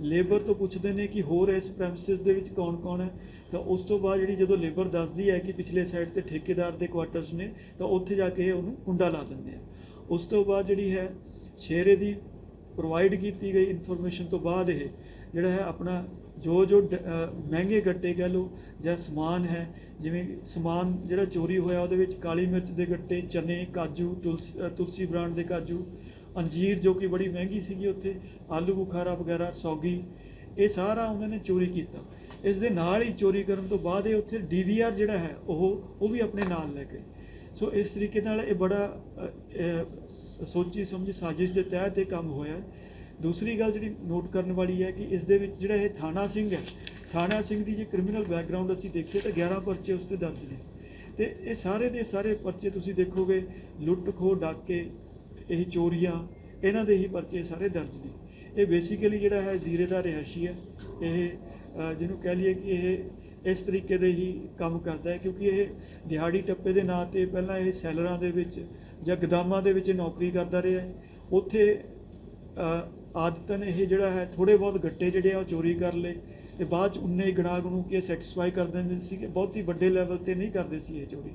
ਲੇਬਰ ਤੋਂ ਪੁੱਛਦੇ ਨੇ ਕਿ ਹੋਰ ਇਸ ਪ੍ਰੈਮਿਸਿਸ ਦੇ ਵਿੱਚ ਕੌਣ-ਕੌਣ ਹੈ, ਤਾਂ ਉਸ ਤੋਂ ਬਾਅਦ ਜਿਹੜੀ ਜਦੋਂ ਲੇਬਰ ਦੱਸਦੀ ਹੈ ਕਿ ਪਿਛਲੇ ਸਾਈਡ ਤੇ ਠੇਕੇਦਾਰ ਦੇ ਕੁਆਟਰਸ ਨੇ, ਤਾਂ ਉੱਥੇ ਜਾ ਕੇ ਇਹ ਉਹਨੂੰ ਕੁੰਡਾ ਲਾ ਦਿੰਦੇ ਆ। ਉਸ ਤੋਂ ਬਾਅਦ ਜਿਹੜੀ ਹੈ, ਸ਼ੇਰੇ ਦੀ ਪ੍ਰੋਵਾਈਡ ਕੀਤੀ ਗਈ ਇਨਫੋਰਮੇਸ਼ਨ ਤੋਂ ਬਾਅਦ ਇਹ ਜਿਹੜਾ ਹੈ ਆਪਣਾ ਜੋ ਜੋ ਡ- ਮਹਿੰਗੇ ਗੱਟੇ ਕਹਿ ਲਓ ਜਾਂ ਸਮਾਨ ਹੈ, ਜਿਵੇਂ ਸਮਾਨ ਜਿਹੜਾ ਚੋਰੀ ਹੋਇਆ ਉਹਦੇ ਵਿੱਚ ਕਾਲੀ ਮਿਰਚ ਦੇ ਗੱਟੇ, ਚਨੇ, ਕਾਜੂ, ਤੁਲਸੀ ਤੁਲਸੀ ਬ੍ਰਾਂਡ ਦੇ ਕਾਜੂ, ਅੰਜੀਰ ਜੋ ਕਿ ਬੜੀ ਮਹਿੰਗੀ ਸੀਗੀ ਉੱਥੇ, ਆਲੂ ਬੁਖਾਰਾ ਵਗੈਰਾ, ਸੌਗੀ, ਇਹ ਸਾਰਾ ਉਹਨਾਂ ਨੇ ਚੋਰੀ ਕੀਤਾ। ਇਸ ਦੇ ਨਾਲ ਹੀ ਚੋਰੀ ਕਰਨ ਤੋਂ ਬਾਅਦ ਇਹ ਉੱਥੇ ਡੀਵੀਆਰ ਜਿਹੜਾ ਹੈ, ਉਹ ਉਹ ਵੀ ਆਪਣੇ ਨਾਲ ਲੈ ਗਏ। ਸੋ ਇਸ ਤਰੀਕੇ ਨਾਲ ਇਹ ਬੜਾ ਸੋਚੀ ਸਮਝੀ ਸਾਜ਼ਿਸ਼ ਦੇ ਤਹਿਤ ਇਹ ਕੰਮ ਹੋਇਆ। ਦੂਸਰੀ ਗੱਲ ਜਿਹੜੀ ਨੋਟ ਕਰਨ ਵਾਲੀ ਹੈ ਕਿ ਇਸ ਦੇ ਵਿੱਚ ਜਿਹੜਾ ਇਹ ਥਾਣਾ ਸਿੰਘ ਹੈ, ਥਾਣਾ ਸਿੰਘ ਦੀ ਜੇ ਕ੍ਰਿਮੀਨਲ ਬੈਕਗ੍ਰਾਉਂਡ ਅਸੀਂ ਦੇਖੀਏ ਤਾਂ 11 ਪਰਚੇ ਉਸ ਤੇ ਦਰਜ ਨੇ। ਤੇ ਇਹ ਸਾਰੇ ਦੇ ਸਾਰੇ ਪਰਚੇ ਤੁਸੀਂ ਦੇਖੋਗੇ ਲੁੱਟ ਖੋਹ ਡਾਕੇ, ਇਹ ਚੋਰੀਆਂ, ਇਹਨਾਂ ਦੇ ਹੀ ਪਰਚੇ ਸਾਰੇ ਦਰਜ ਨੇ। ਇਹ ਬੇਸਿਕਲੀ ਜਿਹੜਾ ਹੈ ਜ਼ੀਰੇ ਦਾ ਰਿਹਾਇਸ਼ੀ ਹੈ। ਇਹ ਜਿਹਨੂੰ ਕਹਿ ਲਈਏ ਕਿ ਇਹ ਇਸ ਤਰੀਕੇ ਦੇ ਹੀ ਕੰਮ ਕਰਦਾ ਹੈ ਕਿਉਂਕਿ ਇਹ ਦਿਹਾੜੀ ਟੱਪੇ ਦੇ ਨਾਂ ਤੇ ਪਹਿਲਾਂ ਇਹ ਸੈਲਰਾਂ ਦੇ ਵਿੱਚ ਜਾਂ ਗਦਾਮਾਂ ਦੇ ਵਿੱਚ ਨੌਕਰੀ ਕਰਦਾ ਰਿਹਾ ਹੈ। ਉੱਥੇ ਆਦਤਨ ਇਹ ਜਿਹੜਾ ਹੈ ਥੋੜੇ ਬਹੁਤ ਗੱਟੇ ਜਿਹੜੇ ਆ ਉਹ ਚੋਰੀ ਕਰ ਲਏ ਤੇ ਬਾਅਦ ਚ ਉਨੇ ਹੀ ਨੂੰ ਗਣੂ ਕੇ ਸੈਟੀਸਫਾਈ ਕਰ ਦਿੰਦੇ ਸੀਗੇ, ਬਹੁਤ ਹੀ ਵੱਡੇ ਲੈਵਲ ਤੇ ਨਹੀਂ ਕਰਦੇ ਸੀ ਇਹ ਚੋਰੀ।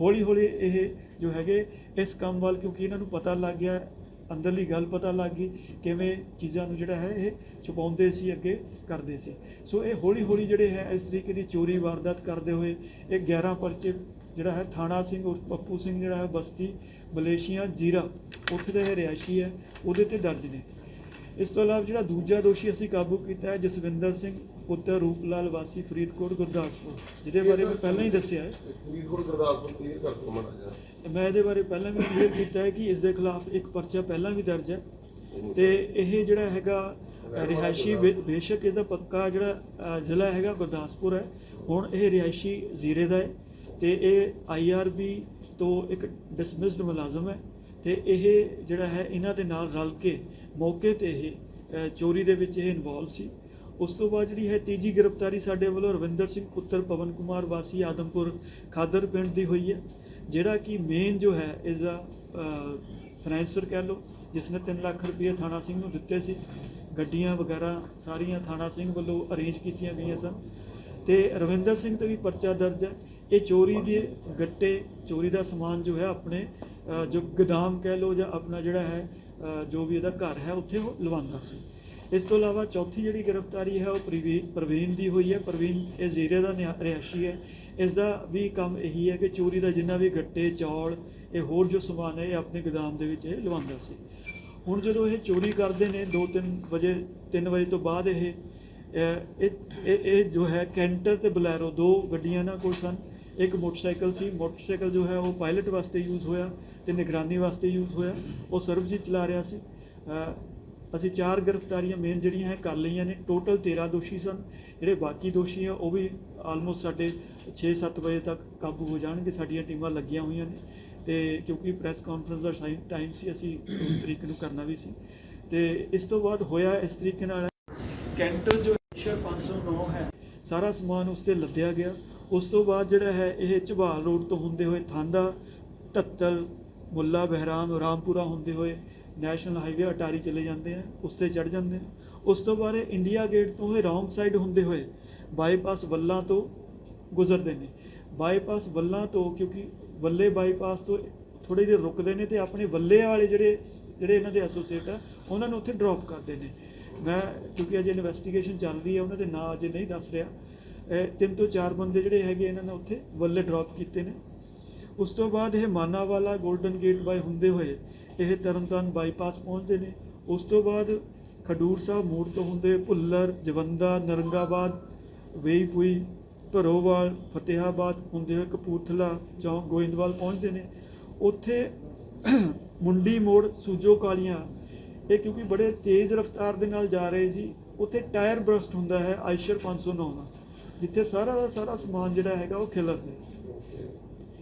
ਹੌਲੀ ਹੌਲੀ ਇਹ ਜੋ ਹੈਗੇ, ਇਸ ਕੰਮ ਵੱਲ ਕਿਉਂਕਿ ਇਹਨਾਂ ਨੂੰ ਪਤਾ ਲੱਗ ਗਿਆ, ਅੰਦਰਲੀ ਗੱਲ ਪਤਾ ਲੱਗ ਗਈ ਕਿਵੇਂ ਚੀਜ਼ਾਂ ਨੂੰ ਜਿਹੜਾ ਹੈ, ਇਹ ਛੁਪਾਉਂਦੇ ਸੀ, ਅੱਗੇ ਕਰਦੇ ਸੀ। ਸੋ ਇਹ ਹੌਲੀ ਹੌਲੀ ਜਿਹੜੇ ਹੈ, ਇਸ ਤਰੀਕੇ ਦੀ ਚੋਰੀ ਵਾਰਦਾਤ ਕਰਦੇ ਹੋਏ ਇਹ 11 ਪਰਚੇ ਜਿਹੜਾ ਹੈ, ਥਾਣਾ ਸਿੰਘ ਉਰਫ ਪੱਪੂ ਸਿੰਘ ਜਿਹੜਾ ਹੈ, ਬਸਤੀ ਮਲੇਸ਼ੀਆ, ਜੀਰਾ, ਉੱਥੇ ਦਾ ਇਹ ਰਿਹਾਇਸ਼ੀ ਹੈ, ਉਹਦੇ ਤੇ ਦਰਜ ਨੇ। ਇਸ ਤੋਂ ਇਲਾਵਾ ਜਿਹੜਾ ਦੂਜਾ ਦੋਸ਼ੀ ਅਸੀਂ ਕਾਬੂ ਕੀਤਾ ਹੈ ਜਸਵਿੰਦਰ ਸਿੰਘ ਪੁੱਤਰ ਰੂਪਲਾਲ ਵਾਸੀ ਫਰੀਦਕੋਟ ਗੁਰਦਾਸਪੁਰ ਜਿਹਦੇ ਬਾਰੇ ਮੈਂ ਪਹਿਲਾਂ ਹੀ ਦੱਸਿਆ ਹੈ। ਫਰੀਦਕੋਟ ਗੁਰਦਾਸਪੁਰ ਕਲੀਅਰ ਕਰ ਦਿਓ ਮਾੜਾ ਜਿਹਾ। ਮੈਂ ਇਹਦੇ ਬਾਰੇ ਪਹਿਲਾਂ ਵੀ ਕਲੀਅਰ ਕੀਤਾ ਹੈ ਕਿ ਇਸ ਦੇ ਖਿਲਾਫ ਇੱਕ ਪਰਚਾ ਪਹਿਲਾਂ ਵੀ ਦਰਜ ਹੈ। ਤੇ ਇਹ ਜਿਹੜਾ ਹੈਗਾ ਰਿਹਾਇਸ਼ੀ ਬੇਸ਼ੱਕ ਇਹਦਾ ਪੱਕਾ ਜਿਹੜਾ ਜ਼ਿਲ੍ਹਾ ਹੈਗਾ ਗੁਰਦਾਸਪੁਰ ਹੈ। ਹੁਣ ਇਹ ਰਿਹਾਇਸ਼ੀ ਜ਼ੀਰੇ ਦਾ ਹੈ ਤੇ ਇਹ ਆਈਆਰਬੀ ਤੋਂ ਇੱਕ ਡਿਸਮਿਸਡ ਮੁਲਾਜ਼ਮ ਹੈ ਤੇ ਇਹ ਜਿਹੜਾ ਹੈ ਇਹਨਾਂ ਦੇ ਨਾਲ ਰਲ ਕੇ ਮੌਕੇ ਤੇ ਇਹ ਚੋਰੀ ਦੇ ਵਿੱਚ ਇਹ ਇਨਵੋਲਵ ਸੀ। ਉਸ ਤੋਂ ਬਾਅਦ ਜਿਹੜੀ ਹੈ ਤੀਜੀ ਗ੍ਰਿਫਤਾਰੀ ਸਾਡੇ ਵੱਲੋਂ ਰਵਿੰਦਰ ਸਿੰਘ, ਪੁੱਤਰ ਪਵਨ ਕੁਮਾਰ, ਵਾਸੀ ਆਦਮਪੁਰ ਖਾਦਰ ਪਿੰਡ ਦੀ ਹੋਈ ਹੈ। ਜਿਹੜਾ ਕਿ ਮੇਨ ਜੋ ਹੈ ਇਸ ਦਾ ਫਾਈਨੈਂਸਰ ਕਹਿ ਲਓ ਜਿਸ ਨੇ 3 ਲੱਖ ਰੁਪਏ ਥਾਣਾ ਸਿੰਘ ਨੂੰ ਦਿੱਤੇ ਸੀ। ਗੱਡੀਆਂ ਵਗੈਰਾ ਸਾਰੀਆਂ ਥਾਣਾ ਸਿੰਘ ਵੱਲੋਂ ਅਰੇਂਜ ਕੀਤੀਆਂ ਗਈਆਂ ਸਨ। ਤੇ ਰਵਿੰਦਰ ਸਿੰਘ ਤੇ ਵੀ ਪਰਚਾ ਦਰਜ ਹੈ। ਇਹ ਚੋਰੀ ਦੇ ਗੱਟੇ, ਚੋਰੀ ਦਾ ਸਮਾਨ ਜੋ ਹੈ ਆਪਣੇ ਜੋ ਗੋਦਾਮ ਕਹਿ ਲਓ ਜਾਂ ਆਪਣਾ ਜਿਹੜਾ ਹੈ ਜੋ ਵੀ ਇਹਦਾ ਘਰ ਹੈ, ਉੱਥੇ ਉਹ ਲਵਾਉਂਦਾ ਸੀ। ਇਸ ਤੋਂ ਇਲਾਵਾ ਚੌਥੀ ਜਿਹੜੀ ਗ੍ਰਿਫਤਾਰੀ ਹੈ, ਉਹ ਪ੍ਰਵੀਨ ਪ੍ਰਵੀਨ ਦੀ ਹੋਈ ਹੈ। ਪ੍ਰਵੀਨ ਇਹ ਜ਼ੀਰੇ ਦਾ ਨਿਆ- ਰਿਹਾਇਸ਼ੀ ਹੈ। ਇਸ ਦਾ ਵੀ ਕੰਮ ਇਹੀ ਹੈ ਕਿ ਚੋਰੀ ਦਾ ਜਿੰਨਾ ਵੀ ਗੱਟੇ, ਚੌਲ, ਇਹ ਹੋਰ ਜੋ ਸਮਾਨ ਹੈ, ਇਹ ਆਪਣੇ ਗੋਦਾਮ ਦੇ ਵਿੱਚ ਇਹ ਲਵਾਉਂਦਾ ਸੀ। ਹੁਣ ਜਦੋਂ ਇਹ ਚੋਰੀ ਕਰਦੇ ਨੇ 2-3 ਵਜੇ 3 ਵਜੇ ਤੋਂ ਬਾਅਦ ਇਹ ਇਹ ਇਹ- ਇਹ ਜੋ ਹੈ, ਕੈਂਟਰ ਤੇ ਬਲੈਰੋ ਦੋ ਗੱਡੀਆਂ ਨਾਲ ਕੋਲ ਸਨ ਇੱਕ ਮੋਟਰਸਾਈਕਲ ਸੀ, ਮੋਟਰਸਾਈਕਲ ਜੋ ਹੈ ਉਹ ਪਾਇਲਟ ਵਾਸਤੇ ਯੂਜ਼ ਹੋਇਆ ਤੇ ਨਿਗਰਾਨੀ ਵਾਸਤੇ ਯੂਜ਼ ਹੋਇਆ, ਉਹ ਸਰਬਜੀਤ ਚਲਾ ਰਿਹਾ ਸੀ। ਅਸੀਂ ਚਾਰ ਗ੍ਰਿਫਤਾਰੀਆਂ ਮੇਨ ਜਿਹੜੀਆਂ ਹੈ ਕਰ ਲਈਆਂ ਨੇ ਟੋਟਲ 13 ਦੋਸ਼ੀ ਸਨ, ਜਿਹੜੇ ਬਾਕੀ ਦੋਸ਼ੀ ਆ ਉਹ ਵੀ ਆਲਮੋਸਟ ਸਾਡੇ 6-7 ਵਜੇ ਤੱਕ ਕਾਬੂ ਹੋ ਜਾਣਗੇ, ਸਾਡੀਆਂ ਟੀਮਾਂ ਲੱਗੀਆਂ ਹੋਈਆਂ ਨੇ ਤੇ ਕਿਉਂਕਿ ਪ੍ਰੈਸ ਕਾਨਫਰੰਸ ਦਾ ਟਾਈਮ ਸੀ, ਅਸੀਂ ਉਸ ਤਰੀਕੇ ਨੂੰ ਕਰਨਾ ਵੀ ਸੀ। ਤੇ ਇਸ ਤੋਂ ਬਾਅਦ ਹੋਇਆ ਇਸ ਤਰੀਕੇ ਨਾਲ ਕੈਂਟਰ ਜੋ ਸ਼ਰ 509 ਹੈ, ਸਾਰਾ ਸਮਾਨ ਉਸ ਤੇ ਲੱਦਿਆ ਗਿਆ। ਉਸ ਤੋਂ ਬਾਅਦ ਜਿਹੜਾ ਹੈ ਇਹ ਝਬਾਲ ਰੋਡ ਤੋਂ ਹੁੰਦੇ ਹੋਏ ਥਾਂਦਾ ਟੱਤਲ ਮੁੱਲਾ, ਬਹਿਰਾਮ, ਰਾਮਪੁਰਾ ਹੁੰਦੇ ਹੋਏ ਨੈਸ਼ਨਲ ਹਾਈਵੇ ਅਟਾਰੀ ਚਲੇ ਜਾਂਦੇ ਆ, ਉਸ ਤੇ ਚੜ ਜਾਂਦੇ ਆ। ਉਸ ਤੋਂ ਬਾਅਦ ਇਹ ਇੰਡੀਆ ਗੇਟ ਤੋਂ ਇਹ ਰੌਂਗ ਸਾਈਡ ਹੁੰਦੇ ਹੋਏ ਬਾਈਪਾਸ ਵੱਲਾਂ ਤੋਂ ਗੁਜ਼ਰਦੇ ਨੇ। ਬਾਈਪਾਸ ਵੱਲਾਂ ਤੋਂ ਕਿਉਂਕਿ ਵੱਲੇ ਬਾਈਪਾਸ ਤੋਂ ਥੋੜੇ ਜਿਹੇ ਰੁਕਦੇ ਨੇ ਤੇ ਆਪਣੇ ਵੱਲੇ ਵਾਲੇ ਜਿਹੜੇ ਜਿਹੜੇ ਇਹਨਾਂ ਦੇ ਐਸੋਸੀਏਟ ਆ, ਉਹਨਾਂ ਨੂੰ ਉੱਥੇ ਡ੍ਰੌਪ ਕਰਦੇ ਨੇ। ਮੈਂ ਕਿਉਂਕਿ ਅਜੇ ਇਨਵੈਸਟੀਗੇਸ਼ਨ ਚੱਲ ਰਹੀ ਹੈ ਉਹਨਾਂ ਦੇ ਨਾਂ ਅਜੇ ਨਹੀਂ ਦੱਸ ਰਿਹਾ। ਤਿੰਨ ਤੋਂ ਚਾਰ ਬੰਦੇ ਜਿਹੜੇ ਹੈਗੇ ਇਹਨਾਂ ਨੇ ਉੱਥੇ ਵੱਲੇ ਡ੍ਰੌਪ ਕੀਤੇ ਨੇ। ਉਸ ਤੋਂ ਬਾਅਦ ਇਹ ਮਾਨਾਵਾਲਾ 골ਡਨ ਗੇਟ ਬਾਈ ਹੁੰਦੇ ਹੋਏ ਇਹ ਤਰਨਤਾਰਨ ਬਾਈਪਾਸ ਪਹੁੰਚਦੇ ਨੇ। ਉਸ ਤੋਂ ਬਾਅਦ ਖਡੂਰ ਸਾਹਿਬ ਮੋੜ ਤੋਂ ਹੁੰਦੇ ਭੁੱਲਰ, ਜਵੰਦਾ, ਨਰੰਗਾਬਾਦ, ਵੇਈਪੁਈ ਧਰੋਵਾਲ ਫਤਿਹਾਬਾਦ ਹੁੰਦੇ ਹੋਏ ਕਪੂਰਥਲਾ, ਚੌਂਕ ਗੋਇੰਦਵਾਲ ਪਹੁੰਚਦੇ ਨੇ। ਉੱਥੇ ਮੁੰਡੀ ਮੋੜ, ਸੂਜੋ ਕਾਲੀਆਂ, ਇਹ ਕਿਉਂਕਿ ਬੜੇ ਤੇਜ਼ ਰਫ਼ਤਾਰ ਦੇ ਨਾਲ ਜਾ ਰਹੇ ਸੀ, ਉੱਥੇ ਟਾਇਰ ਬਰਸਟ ਹੁੰਦਾ ਹੈ ਆਇਸ਼ਰ 509 ਦਾ ਜਿੱਥੇ ਸਾਰਾ ਦਾ ਸਾਰਾ ਸਮਾਨ ਜਿਹੜਾ ਹੈਗਾ ਉਹ ਖਿਲਰਦਾ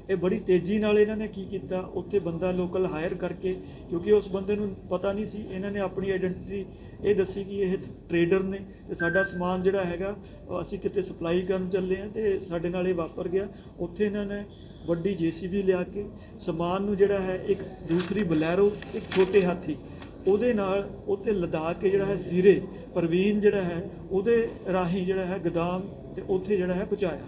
ਇਹ ਬੜੀ ਤੇਜ਼ੀ ਨਾਲ ਇਹਨਾਂ ਨੇ ਕੀ ਕੀਤਾ, ਉੱਥੇ ਬੰਦਾ ਲੋਕਲ ਹਾਇਰ ਕਰਕੇ, ਕਿਉਂਕਿ ਉਸ ਬੰਦੇ ਨੂੰ ਪਤਾ ਨਹੀਂ ਸੀ, ਇਹਨਾਂ ਨੇ ਆਪਣੀ ਆਇਡੈਂਟੀਟੀ ਇਹ ਦੱਸੀ ਕਿ ਇਹ ਟਰੇਡਰ ਨੇ ਤੇ ਸਾਡਾ ਸਮਾਨ ਜਿਹੜਾ ਹੈਗਾ ਅਸੀਂ ਕਿਤੇ ਸਪਲਾਈ ਕਰਨ ਚੱਲੇ ਆ ਤੇ ਸਾਡੇ ਨਾਲ ਇਹ ਵਾਪਰ ਗਿਆ। ਉੱਥੇ ਇਹਨਾਂ ਨੇ ਵੱਡੀ ਜੀਸੀਬੀ ਲਿਆ ਕੇ, ਸਮਾਨ ਨੂੰ ਜਿਹੜਾ ਹੈ ਇੱਕ ਦੂਸਰੀ ਬਲੈਰੋ, ਇੱਕ ਛੋਟੇ ਹਾਥੀ, ਉਹਦੇ ਨਾਲ ਉੱਤੇ ਲਦਾ ਕੇ ਜਿਹੜਾ ਹੈ ਜ਼ੀਰੇ, ਪ੍ਰਵੀਨ ਜਿਹੜਾ ਹੈ, ਉਹਦੇ ਰਾਹੀਂ ਜਿਹੜਾ ਹੈ ਗਦਾਮ ਤੇ ਉੱਥੇ ਜਿਹੜਾ ਹੈ ਪਹੁੰਚਾਇਆ।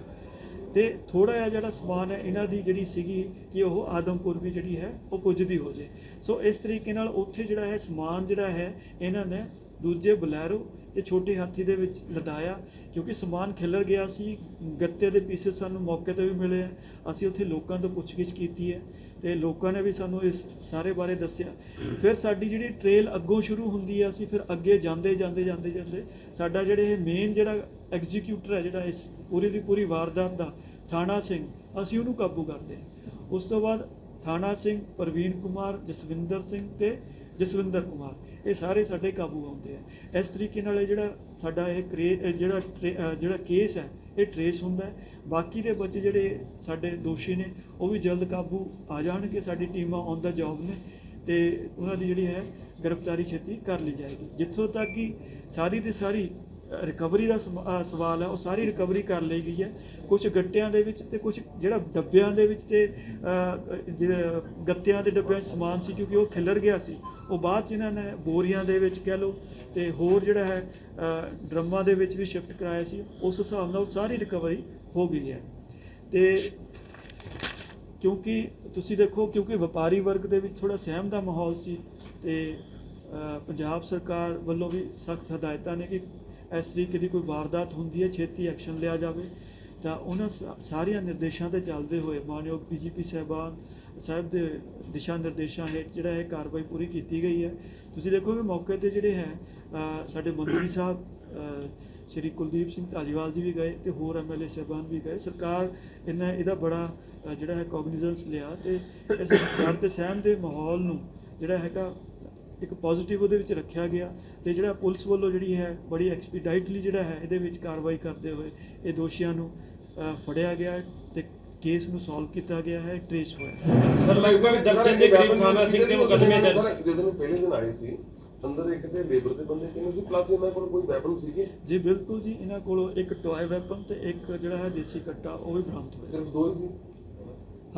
ਤੇ ਥੋੜਾ ਜਿਹਾ ਜਿਹੜਾ ਸਮਾਨ ਹੈ, ਇਹਨਾਂ ਦੀ ਜਿਹੜੀ ਸੀਗੀ ਕਿ ਉਹ ਆਦਮਪੁਰ ਵੀ ਜਿਹੜੀ ਹੈ, ਉਹ ਪੁੱਜਦੀ ਹੋ ਜੇ। ਸੋ ਇਸ ਤਰੀਕੇ ਨਾਲ ਉੱਥੇ ਜਿਹੜਾ ਹੈ ਸਮਾਨ ਜਿਹੜਾ ਹੈ, ਇਹਨਾਂ ਨੇ ਦੂਜੇ ਬਲੈਰੋ ਤੇ ਛੋਟੇ ਹਾਥੀ ਦੇ ਵਿੱਚ ਲਦਾਇਆ, ਕਿਉਂਕਿ ਸਮਾਨ ਖਿਲਰ ਗਿਆ ਸੀ, ਗੱਤੇ ਦੇ ਪੀਸਸ ਸਾਨੂੰ ਮੌਕੇ ਤੇ ਵੀ ਮਿਲੇ ਆ। ਅਸੀਂ ਉੱਥੇ ਲੋਕਾਂ ਤੋਂ ਪੁੱਛਗਿੱਛ ਕੀਤੀ ਹੈ। ਤੇ ਲੋਕਾਂ ਨੇ ਵੀ ਸਾਨੂੰ ਇਸ ਸਾਰੇ ਬਾਰੇ ਦੱਸਿਆ। ਫਿਰ ਸਾਡੀ ਜਿਹੜੀ ਟ੍ਰੇਲ ਅੱਗੋਂ ਸ਼ੁਰੂ ਹੁੰਦੀ ਹੈ ਅਸੀਂ ਫਿਰ ਅੱਗੇ ਜਾਂਦੇ ਜਾਂਦੇ ਜਾਂਦੇ ਜਾਂਦੇ, ਸਾਡਾ ਜਿਹੜੇ ਇਹ ਮੇਨ ਜਿਹੜਾ ਐਗਜ਼ੀਕਿਊਟਰ ਹੈ ਜਿਹੜਾ ਇਸ ਪੂਰੀ ਦੀ ਪੂਰੀ ਵਾਰਦਾਤ ਦਾ ਥਾਣਾ ਸਿੰਘ, ਅਸੀਂ ਉਹਨੂੰ ਕਾਬੂ ਕਰਦੇ ਹਾਂ ਉਸ ਤੋਂ ਬਾਅਦ ਥਾਣਾ ਸਿੰਘ ਪ੍ਰਵੀਨ ਕੁਮਾਰ, ਜਸਵਿੰਦਰ ਸਿੰਘ ਤੇ ਜਸਵਿੰਦਰ ਕੁਮਾਰ, ਇਹ ਸਾਰੇ ਸਾਡੇ ਕਾਬੂ ਆਉਂਦੇ ਆ। ਇਸ ਤਰੀਕੇ ਨਾਲ ਇਹ ਜਿਹੜਾ ਸਾਡਾ ਇਹ ਕਰੇ ਜਿਹੜਾ ਟਰੇ- ਜਿਹੜਾ ਕੇਸ ਹੈ ਇਹ ਟਰੇਸ ਹੁੰਦਾ ਬਾਕੀ ਦੇ ਬੱਚੇ ਜਿਹੜੇ ਸਾਡੇ ਦੋਸ਼ੀ ਨੇ, ਉਹ ਵੀ ਜਲਦ ਕਾਬੂ ਆ ਜਾਣਗੇ। ਸਾਡੀ ਟੀਮਾਂ ਔਨ ਦਾ ਜੌਬ ਨੇ ਤੇ ਉਹਨਾਂ ਦੀ ਜਿਹੜੀ ਹੈ ਗ੍ਰਿਫਤਾਰੀ ਛੇਤੀ ਕਰ ਲਈ ਜਾਏਗੀ। ਜਿੱਥੋਂ ਤੱਕ ਕਿ ਸਾਰੀ ਦੀ ਸਾਰੀ ਰਿਕਵਰੀ ਦਾ ਸਮ- ਸਵਾਲ ਹੈ, ਉਹ ਸਾਰੀ ਰਿਕਵਰੀ ਕਰ ਲਈ ਗਈ ਹੈ। ਕੁਝ ਗੱਟਿਆਂ ਦੇ ਵਿੱਚ ਤੇ ਕੁਝ ਜਿਹੜਾ ਡੱਬਿਆਂ ਦੇ ਵਿੱਚ ਤੇ ਗੱਤਿਆਂ ਦੇ ਡੱਬਿਆਂ 'ਚ ਸਮਾਨ ਸੀ ਕਿਉਂਕਿ ਉਹ ਖਿਲਰ ਗਿਆ ਸੀ। ਉਹ ਬਾਅਦ ਚ ਇਹਨਾਂ ਨੇ ਬੋਰੀਆਂ ਦੇ ਵਿੱਚ ਕਹਿ ਲਓ ਤੇ ਹੋਰ ਜਿਹੜਾ ਹੈ ਡਰਮਾਂ ਦੇ ਵਿੱਚ ਵੀ ਸ਼ਿਫਟ ਕਰਾਇਆ ਸੀ, ਉਸ ਹਿਸਾਬ ਨਾਲ ਸਾਰੀ ਰਿਕਵਰੀ ਹੋ ਗਈ ਹੈ। ਤੇ ਕਿਉਂਕਿ ਤੁਸੀਂ ਦੇਖੋ, ਕਿਉਂਕਿ ਵਪਾਰੀ ਵਰਗ ਦੇ ਵਿੱਚ ਥੋੜਾ ਸਹਿਮ ਦਾ ਮਾਹੌਲ ਸੀ ਤੇ ਪੰਜਾਬ ਸਰਕਾਰ ਵੱਲੋਂ ਵੀ ਸਖਤ ਹਦਾਇਤਾਂ ਨੇ ਕਿ ਇਸ ਤਰੀਕੇ ਦੀ ਕੋਈ ਵਾਰਦਾਤ ਹੁੰਦੀ ਹੈ, ਛੇਤੀ ਐਕਸ਼ਨ ਲਿਆ ਜਾਵੇ। ਤਾਂ ਉਹਨਾਂ ਸਾ- ਸਾਰੀਆਂ ਨਿਰਦੇਸ਼ਾਂ ਤੇ ਚੱਲਦੇ ਹੋਏ ਮਾਨਯੋਗ ਡੀਜੀਪੀ ਸਾਹਿਬਾਨ ਸਾਹਿਬ ਦੇ ਦਿਸ਼ਾ ਨਿਰਦੇਸ਼ਾਂ ਹੇਠ ਜਿਹੜਾ ਇਹ ਕਾਰਵਾਈ ਪੂਰੀ ਕੀਤੀ ਗਈ ਹੈ। ਤੁਸੀਂ ਦੇਖੋ ਕਿ ਮੌਕੇ ਤੇ ਜਿਹੜੇ ਹੈ ਸਾਡੇ ਮੰਤਰੀ ਸਾਹਿਬ ਸ਼੍ਰੀ ਕੁਲਦੀਪ ਸਿੰਘ ਧਾਲੀਵਾਲ ਜੀ ਵੀ ਗਏ ਤੇ ਹੋਰ ਐਮਐਲਏ ਸਾਹਿਬਾਨ ਵੀ ਗਏ। ਸਰਕਾਰ ਇਹਨਾਂ ਇਹਦਾ ਬੜਾ ਜਿਹੜਾ ਹੈ ਕੋਗਨੀਜ਼ੈਂਸ ਲਿਆ ਤੇ ਇਸ ਡਰ ਤੇ ਸਹਿਮ ਦੇ ਮਾਹੌਲ ਨੂੰ ਜਿਹੜਾ ਹੈਗਾ ਇੱਕ ਪੋਜ਼ਿਟਿਵ ਉਹਦੇ ਵਿੱਚ ਰੱਖਿਆ ਗਿਆ ਤੇ ਜਿਹੜਾ ਪੁਲਿਸ ਵੱਲੋਂ ਜਿਹੜੀ ਹੈ, ਬੜੀ ਐਕਸਪੀਡਾਈਟਲੀ ਜਿਹੜਾ ਹੈ, ਇਹਦੇ ਵਿੱਚ ਕਾਰਵਾਈ ਕਰਦੇ ਹੋਏ ਇਹ ਦੋਸ਼ੀਆਂ ਨੂੰ ਫੜਿਆ ਗਿਆ ਤੇ ਕੇਸ ਨੂੰ ਸੋਲਵ ਕੀਤਾ ਗਿਆ ਹੈ ਟ੍ਰੇਸ ਹੋਇਆ ਹੈ। ਸਰ ਲਗਭਗ ਦਰਜਨ ਦੇ ਕਰੀਬ ਥਾਣਾ ਸਿੰਘ ਦੇ ਮੁਕੱਦਮੇ ਦਰਜ ਸਰ ਜਦੋਂ ਪਹਿਲੇ ਦਿਨ ਆਏ ਸੀ। ਅੰਦਰ ਇੱਕ ਤੇ ਲੇਬਰ ਦੇ ਬੰਦੇ ਕਿੰਨੇ ਸੀ? ਪਲੱਸ ਇਹਨਾਂ ਕੋਲ ਕੋਈ ਵੈਪਨ ਸੀਗੇ? ਜੀ ਬਿਲਕੁਲ ਜੀ ਇਹਨਾਂ ਕੋਲੋਂ ਇੱਕ ਟੋਏ ਵੈਪਨ ਤੇ ਇੱਕ ਜਿਹੜਾ ਹੈ ਦੇਸੀ ਕੱਟਾ ਉਹ ਵੀ ਬਰਾਮਦ ਹੋਇਆ। ਸਿਰਫ ਦੋ ਹੀ ਸੀ?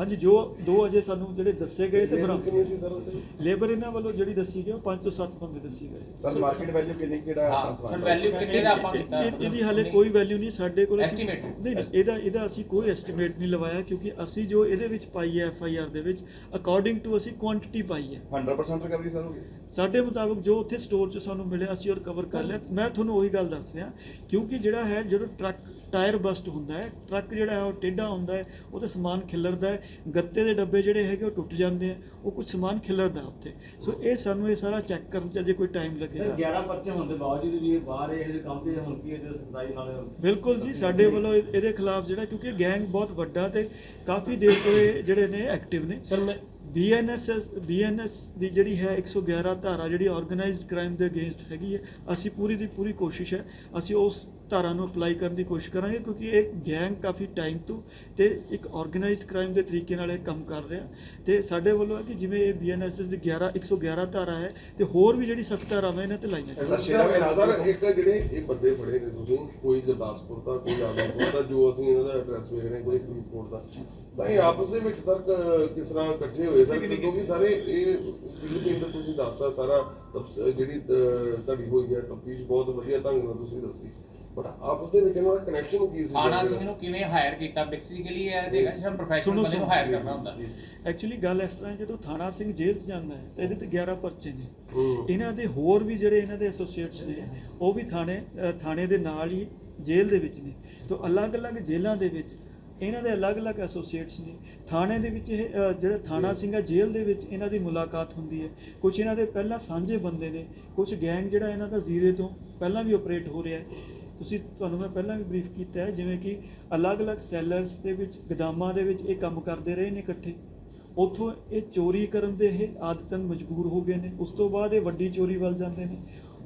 ਹਾਂਜੀ ਜੋ ਦੋ ਅਜੇ ਸਾਨੂੰ ਜਿਹੜੇ ਦੱਸੇ ਗਏ ਤੇ ਬਰਾਮਦ ਕਿੰਨੇ ਸੀ ਸਰ ਲੇਬਰ ਇਹਨਾਂ ਵੱਲੋਂ ਜਿਹੜੀ ਦੱਸੀ ਗਈ ਉਹ 5 ਤੋਂ 7 ਬੰਦੇ ਦੱਸੀ ਗਏ। ਸਰ ਮਾਰਕੀਟ ਵੈਲਿਊ ਕਿੰਨੀ ਜਿਹੜਾ ਹਾਂ ਆਪਣਾ ਸਰ ਸਮਾਨ ਵੈਲਿਊ ਕਿੰਨੇ ਦਾ ਆਪਾਂ ਕੀਤਾ? ਇਹ- ਇਹਦੀ ਹਾਲੇ ਕੋਈ ਵੈਲਿਊ ਨਹੀਂ ਸਾਡੇ ਕੋਲ Estimate? ਨਹੀਂ ਨਹੀਂ ਇਹਦਾ ਇਹਦਾ ਅਸੀਂ ਕੋਈ ਐਸਟੀਮੇਟ ਨਹੀਂ ਲਵਾਇਆ ਕਿਉਂਕਿ ਅਸੀਂ ਜੋ ਇਹਦੇ ਵਿੱਚ ਪਾਈ ਹੈ ਐਫ ਆਈ ਆਰ ਦੇ ਵਿੱਚ ਅਕੋਰਡਿੰਗ ਟੂ ਅਸੀਂ ਕੁਆਂਟੀਟੀ ਪਾਈ ਹੈ। 100% ਰਿਕਵਰੀ ਸਰ ਹੋ ਗਈ? ਸਾਡੇ ਮੁਤਾਬਕ ਜੋ ਉੱਥੇ ਸਟੋਰ 'ਚ ਸਾਨੂੰ ਮਿਲਿਆ ਅਸੀਂ ਉਹ ਰਿਕਵਰ ਕਰ ਲਿਆ। ਮੈਂ ਤੁਹਾਨੂੰ ਉਹੀ ਗੱਲ ਦੱਸ ਰਿਹਾ ਕਿਉਂਕਿ ਜਿਹੜਾ ਹੈ ਜਦੋਂ ਟਰੱਕ ਟਾਇਰ ਬਸਟ ਹੁੰਦਾ ਹੈ ਟਰੱਕ ਜਿਹੜਾ ਹੈ ਉਹ ਟੇਢਾ ਹੁੰਦਾ ਹੈ ਉਹਦੇ ਸਮਾਨ ਖਿਲਰਦਾ ਹੈ ਗੱਤੇ ਦੇ ਡੱਬੇ ਜਿਹੜੇ ਹੈਗੇ ਉਹ ਟੁੱਟ ਜਾਂਦੇ ਆ ਉਹ ਕੁਝ ਸਮਾਨ ਖਿਲਰਦਾ ਉੱਥੇ। ਸੋ ਇਹ ਸਾਨੂੰ ਇਹ ਸਾਰਾ ਚੈੱਕ ਕਰਨ 'ਚ ਅਜੇ ਕੋਈ ਟਾਈਮ ਲੱਗੇਗਾ। 11 ਪਰਚੇ ਹੋਣ ਦੇ ਬਾਵਜੂਦ ਵੀ ਇਹ ਬਾਹਰ ਇਹ ਕੰਮ ਤੇ ਹੁਣ ਕੀ ਇਹਦੇ ਸਖਤਾਈ ਨਾਲ ਬਿਲਕੁਲ ਜੀ ਸਾਡੇ ਵੱਲੋਂ ਇਹ- ਇਹਦੇ ਖਿਲਾਫ ਜਿਹੜਾ ਕਿਉਂਕਿ ਗੈਂਗ ਬਹੁਤ ਵੱਡਾ ਤੇ ਕਾਫੀ ਦੇਰ ਤੋਂ ਇਹ ਜਿਹੜੇ ਨੇ ਐਕਟਿਵ ਨੇ। ਸਰ ਮੈਂ ਬੀਐਨਐਸ ਬੀਐਨਐਸ ਦੀ ਜਿਹੜੀ ਹੈ 111 ਧਾਰਾ ਜਿਹੜੀ ਆਰਗੇਨਾਈਜ਼ਡ ਕ੍ਰਾਈਮ ਦੇ ਅਗੇਂਸਟ ਹੈਗੀ ਹੈ ਅਸੀਂ ਪੂਰੀ ਦੀ ਪੂਰੀ ਕੋਸ਼ਿਸ਼ ਹੈ ਅਸੀਂ ਉਸ ਧਾਰਾ ਨੂੰ ਅਪਲਾਈ ਕਰਨ ਦੀ ਕੋਸ਼ਿਸ਼ ਕਰਾਂਗੇ ਕਿਉਂਕਿ ਇਹ ਗੈਂਗ ਕਾਫੀ ਟਾਈਮ ਤੋਂ ਤੇ ਇੱਕ ਆਰਗੇਨਾਈਜ਼ਡ ਕ੍ਰਾਈਮ ਦੇ ਤਰੀਕੇ ਨਾਲ ਇਹ ਕੰਮ ਕਰ ਰਿਹਾ। ਤੇ ਸਾਡੇ ਵੱਲੋਂ ਹੈ ਕਿ ਜਿਵੇਂ ਇਹ ਬੀਐਨਐਸ ਦੀ 11 111 ਧਾਰਾ ਹੈ ਤੇ ਹੋਰ ਵੀ ਜਿਹੜੀ ਸਖਤ ਧਾਰਾਵਾਂ ਇਹਨਾਂ ਤੇ ਲਾਈਆਂ ਜਾਣ। ਸਰ। ਇੱਕ ਜਿਹੜੇ ਇਹ ਬੰਦੇ ਫੜੇ ਨੇ ਤੁਸੀਂ ਕੋਈ ਗੁਰਦਾਸਪੁਰ ਦਾ ਕੋਈ ਆਦਮਪੁਰ ਦਾ ਜੋ ਅਸੀਂ ਇਹਨਾਂ ਦਾ ਐਡਰੈਸ ਵੇਖ ਰਹੇ ਕੋਈ ਫਰੀਦਕੋਟ ਦਾ। ਤਾਂ ਇਹ ਆਪਸ ਦੇ ਵਿੱਚ ਸਰ ਕ- ਕਿਸ ਤਰ੍ਹਾਂ ਇਕੱਠੇ ਹੋਏ ਸਰ? ਕਿਉਂਕਿ ਸਾਰੇ ਇਹ ਫਿਲੀਪੀਨ ਦਾ ਤੁਸੀਂ ਦੱਸਤਾ ਸਾਰਾ ਜਿਹੜੀ ਤੁਹਾਡੀ ਹੋਈ ਹੈ ਤਫਤੀਸ਼ ਬਹੁਤ ਵਧੀਆ ਢੰਗ ਨਾਲ ਤੁਸੀਂ ਦੱਸੀ। ਬਟ ਆਪਸ ਦੇ ਵਿੱਚ ਇਹਨਾਂ ਦਾ ਕਨੈਕਸ਼ਨ ਕੀ ਸੀ ਆਣਾ ਸਿੰਘ ਨੂੰ ਕਿਵੇਂ ਹਾਇਰ ਕੀਤਾ ਬੇਸਿਕਲੀ ਇਹ ਦੇਖਾ ਜਿਸ ਪ੍ਰੋਫੈਸ਼ਨਲ ਸੁਣੋ, ਬੰਦੇ ਨੂੰ ਸੁਣੋ। ਹਾਇਰ ਕਰਨਾ ਹੁੰਦਾ। ਐਕਚੁਅਲੀ ਗੱਲ ਇਸ ਤਰ੍ਹਾਂ ਹੈ, ਜਦੋਂ ਥਾਣਾ ਸਿੰਘ ਜੇਲ੍ਹ 'ਚ ਜਾਂਦਾ ਹੈ ਤਾਂ ਇਹਦੇ ਤੇ 11 ਪਰਚੇ ਨੇ। ਹੂੰ। ਇਹਨਾਂ ਦੇ ਹੋਰ ਵੀ ਜਿਹੜੇ ਇਹਨਾਂ ਦੇ ਐਸੋਸੀਏਟਸ ਨੇ ਉਹ ਵੀ ਥਾਣੇ ਅ, ਥਾਣੇ ਦੇ ਨਾਲ ਹੀ ਜੇਲ੍ਹ ਦੇ ਵਿੱਚ ਨੇ। ਤੋਂ ਅਲੱਗ-ਅਲੱਗ ਜੇਲ੍ਹਾਂ ਦੇ ਵਿੱਚ ਇਹਨਾਂ ਦੇ ਅਲੱਗ-ਅਲੱਗ ਐਸੋਸੀਏਟਸ ਨੇ। ਥਾਣੇ ਦੇ ਵਿੱਚ ਇਹ ਅ, ਜਿਹੜਾ ਥਾਣਾ ਸਿੰਘ ਹੈ ਜੇਲ੍ਹ ਦੇ ਵਿੱਚ ਇਹਨਾਂ ਦੀ ਮੁਲਾਕਾਤ ਹੁੰਦੀ ਹੈ। ਕੁਝ ਇਹਨਾਂ ਦੇ ਪਹਿਲਾਂ ਸਾਂਝੇ ਬੰਦੇ ਨੇ ਕੁਝ ਗੈਂਗ ਜਿਹੜਾ ਇਹਨਾਂ ਦਾ ਜ਼ੀਰੇ ਤੋਂ ਪਹਿਲਾਂ ਵੀ ਆਪਰੇਟ ਹੋ ਰਿਹਾ ਹੈ। ਤੁਸੀਂ ਤੁਹਾਨੂੰ ਮੈਂ ਪਹਿਲਾਂ ਵੀ ਬਰੀਫ ਕੀਤਾ ਹੈ, ਜਿਵੇਂ ਕਿ ਅਲੱਗ-ਅਲੱਗ ਸੈਲਰਸ ਦੇ ਵਿੱਚ, ਗਦਾਮਾਂ ਦੇ ਵਿੱਚ ਇਹ ਕੰਮ ਕਰਦੇ ਰਹੇ ਨੇ ਇਕੱਠੇ। ਉੱਥੋਂ ਇਹ ਚੋਰੀ ਕਰਨ ਦੇ ਇਹ ਆਦਤਨ ਮਜਬੂਰ ਹੋ ਗਏ ਨੇ। ਉਸ ਤੋਂ ਬਾਅਦ ਇਹ ਵੱਡੀ ਚੋਰੀ ਵੱਲ ਜਾਂਦੇ ਨੇ।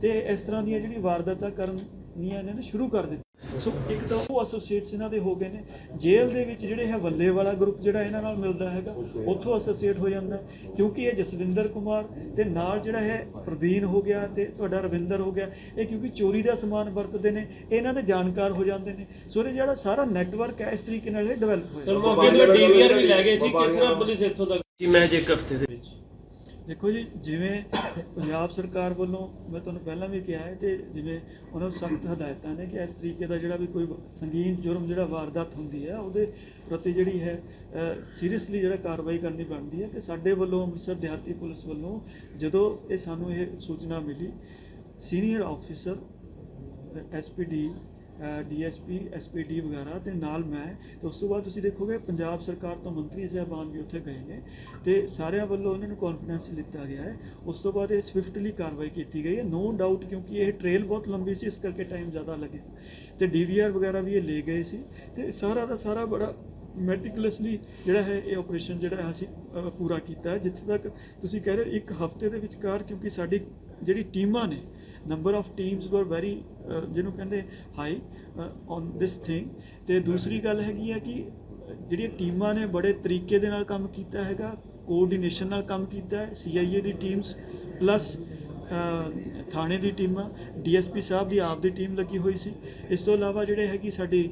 ਤੇ ਇਸ ਤਰ੍ਹਾਂ ਦੀਆਂ ਜਿਹੜੀ ਵਾਰਦਾਤਾਂ ਕਰਨੀਆਂ ਇਹਨਾਂ ਨੇ, ਸ਼ੁਰੂ ਕਰ ਦਿੱਤੀਆਂ। ਸੋ ਇੱਕ ਤਾਂ ਉਹ ਐਸੋਸੀਏਟਸ ਇਹਨਾਂ ਦੇ ਹੋ ਗਏ ਨੇ। ਜੇਲ੍ਹ ਦੇ ਵਿੱਚ ਜਿਹੜੇ ਹੈ ਵੱਲੇ ਵਾਲਾ ਗਰੁੱਪ ਜਿਹੜਾ ਇਹਨਾਂ ਨਾਲ ਮਿਲਦਾ ਹੈਗਾ ਉੱਥੋਂ ਐਸੋਸੀਏਟ ਹੋ ਜਾਂਦਾ। ਕਿਉਂਕਿ ਇਹ ਜਸਵਿੰਦਰ ਕੁਮਾਰ ਤੇ ਨਾਲ ਜਿਹੜਾ ਹੈ ਪ੍ਰਵੀਨ ਹੋ ਗਿਆ ਤੇ ਤੁਹਾਡਾ ਰਵਿੰਦਰ ਹੋ ਗਿਆ। ਇਹ ਕਿਉਂਕਿ ਚੋਰੀ ਦਾ ਸਮਾਨ ਵਰਤਦੇ ਨੇ ਇਹਨਾਂ ਦੇ ਜਾਣਕਾਰ ਹੋ ਜਾਂਦੇ ਨੇ। ਸੋ ਇਹ ਜਿਹੜਾ ਸਾਰਾ ਨੈਟਵਰਕ ਹੈ ਇਸ ਤਰੀਕੇ ਨਾਲ ਇਹ ਡਿਵੈਲਪ ਹੋਇਆ। ਸਰ ਮੌਕੇ ਤੇ ਡੀਵੀਆਰ ਵੀ ਲੈ ਗਏ ਸੀ। ਕਿਸ ਤਰ੍ਹਾਂ ਪੁਲਿਸ ਇੱਥੋਂ ਤੱਕ? ਕਿ ਮੈਂ ਜੇ ਇੱਕ ਹਫ਼ਤੇ ਦੇ ਵਿੱਚ ਦੇਖੋ ਜੀ, ਜਿਵੇਂ ਪੰਜਾਬ ਸਰਕਾਰ ਵੱਲੋਂ ਮੈਂ ਤੁਹਾਨੂੰ ਪਹਿਲਾਂ ਵੀ ਕਿਹਾ ਹੈ ਤੇ ਜਿਵੇਂ ਉਹਨਾਂ ਨੂੰ ਸਖਤ ਹਦਾਇਤਾਂ ਨੇ ਕਿ ਇਸ ਤਰੀਕੇ ਦਾ ਜਿਹੜਾ ਵੀ ਕੋਈ ਸੰਗੀਨ ਜੁਰਮ ਜਿਹੜਾ ਵਾਰਦਾਤ ਹੁੰਦੀ ਹੈ, ਉਹਦੇ ਪ੍ਰਤੀ ਜਿਹੜੀ ਹੈ ਸੀਰੀਅਸਲੀ ਜਿਹੜਾ ਕਾਰਵਾਈ ਕਰਨੀ ਬਣਦੀ ਹੈ ਤੇ ਸਾਡੇ ਵੱਲੋਂ ਅੰਮ੍ਰਿਤਸਰ ਦਿਹਾਤੀ ਪੁਲਿਸ ਵੱਲੋਂ ਜਦੋਂ ਇਹ ਸਾਨੂੰ ਇਹ ਸੂਚਨਾ ਮਿਲੀ, senior officer SPD DSP SPD ਵਗੈਰਾ ਤੇ ਨਾਲ ਮੈਂ। ਤੇ ਉਸ ਤੋਂ ਬਾਅਦ ਤੁਸੀਂ ਦੇਖੋਗੇ ਪੰਜਾਬ ਸਰਕਾਰ ਤੋਂ ਮੰਤਰੀ ਸਾਹਿਬਾਨ ਵੀ ਉੱਥੇ ਗਏ ਨੇ ਤੇ ਸਾਰਿਆਂ ਵੱਲੋਂ ਉਹਨਾਂ ਨੂੰ ਕੌਨਫੀਡੈਂਸ ਲਿੱਤਾ ਗਿਆ ਹੈ। ਉਸ ਤੋਂ ਬਾਅਦ ਇਹ ਸਵਿਫਟਲੀ ਕਾਰਵਾਈ ਕੀਤੀ ਗਈ ਹੈ। ਨੋ ਡਾਊਟ ਕਿਉਂਕਿ ਇਹ ਟ੍ਰੇਲ ਬਹੁਤ ਲੰਬੀ ਸੀ, ਇਸ ਕਰਕੇ ਟਾਈਮ ਜ਼ਿਆਦਾ ਲੱਗਿਆ। ਤੇ ਡੀਵੀਆਰ ਵਗੈਰਾ ਵੀ ਇਹ ਲੈ ਗਏ ਸੀ। ਤੇ ਸਾਰਾ ਦਾ ਸਾਰਾ ਬੜਾ ਮੈਟੀਕੂਲਸਲੀ ਜਿਹੜਾ ਹੈ, ਇਹ ਆਪਰੇਸ਼ਨ ਜਿਹੜਾ ਅਸੀਂ ਪੂਰਾ ਕੀਤਾ ਜਿੱਥੇ ਤੱਕ ਤੁਸੀਂ ਕਹਿ ਰਹੇ ਹੋ ਇੱਕ ਹਫ਼ਤੇ ਦੇ ਵਿਚਕਾਰ ਕਿਉਂਕਿ ਸਾਡੀ ਜਿਹੜੀ ਟੀਮਾਂ ਨੇ number of teams were very ਜਿਹਨੂੰ ਕਹਿੰਦੇ ਹਾਈ ਔਨ ਦਿਸ ਥਿੰਗ ਤੇ ਦੂਸਰੀ ਗੱਲ ਹੈਗੀ ਹੈ ਕਿ ਜਿਹੜੀਆਂ ਟੀਮਾਂ ਨੇ ਬੜੇ ਤਰੀਕੇ ਦੇ ਨਾਲ ਕੰਮ ਕੀਤਾ ਹੈਗਾ ਕੋਆਰਡੀਨੇਸ਼ਨ ਨਾਲ ਕੰਮ ਕੀਤਾ ਹੈ ਸੀਆਈਏ ਦੀ ਟੀਮਸ ਪਲੱਸ ਥਾਣੇ ਦੀ ਟੀਮਾਂ ਡੀਐਸਪੀ ਸਾਹਿਬ ਦੀ ਆਪ ਦੀ ਟੀਮ ਲੱਗੀ ਹੋਈ ਸੀ। ਇਸ ਤੋਂ ਇਲਾਵਾ ਜਿਹੜੇ ਹੈਗੀ ਸਾਡੀ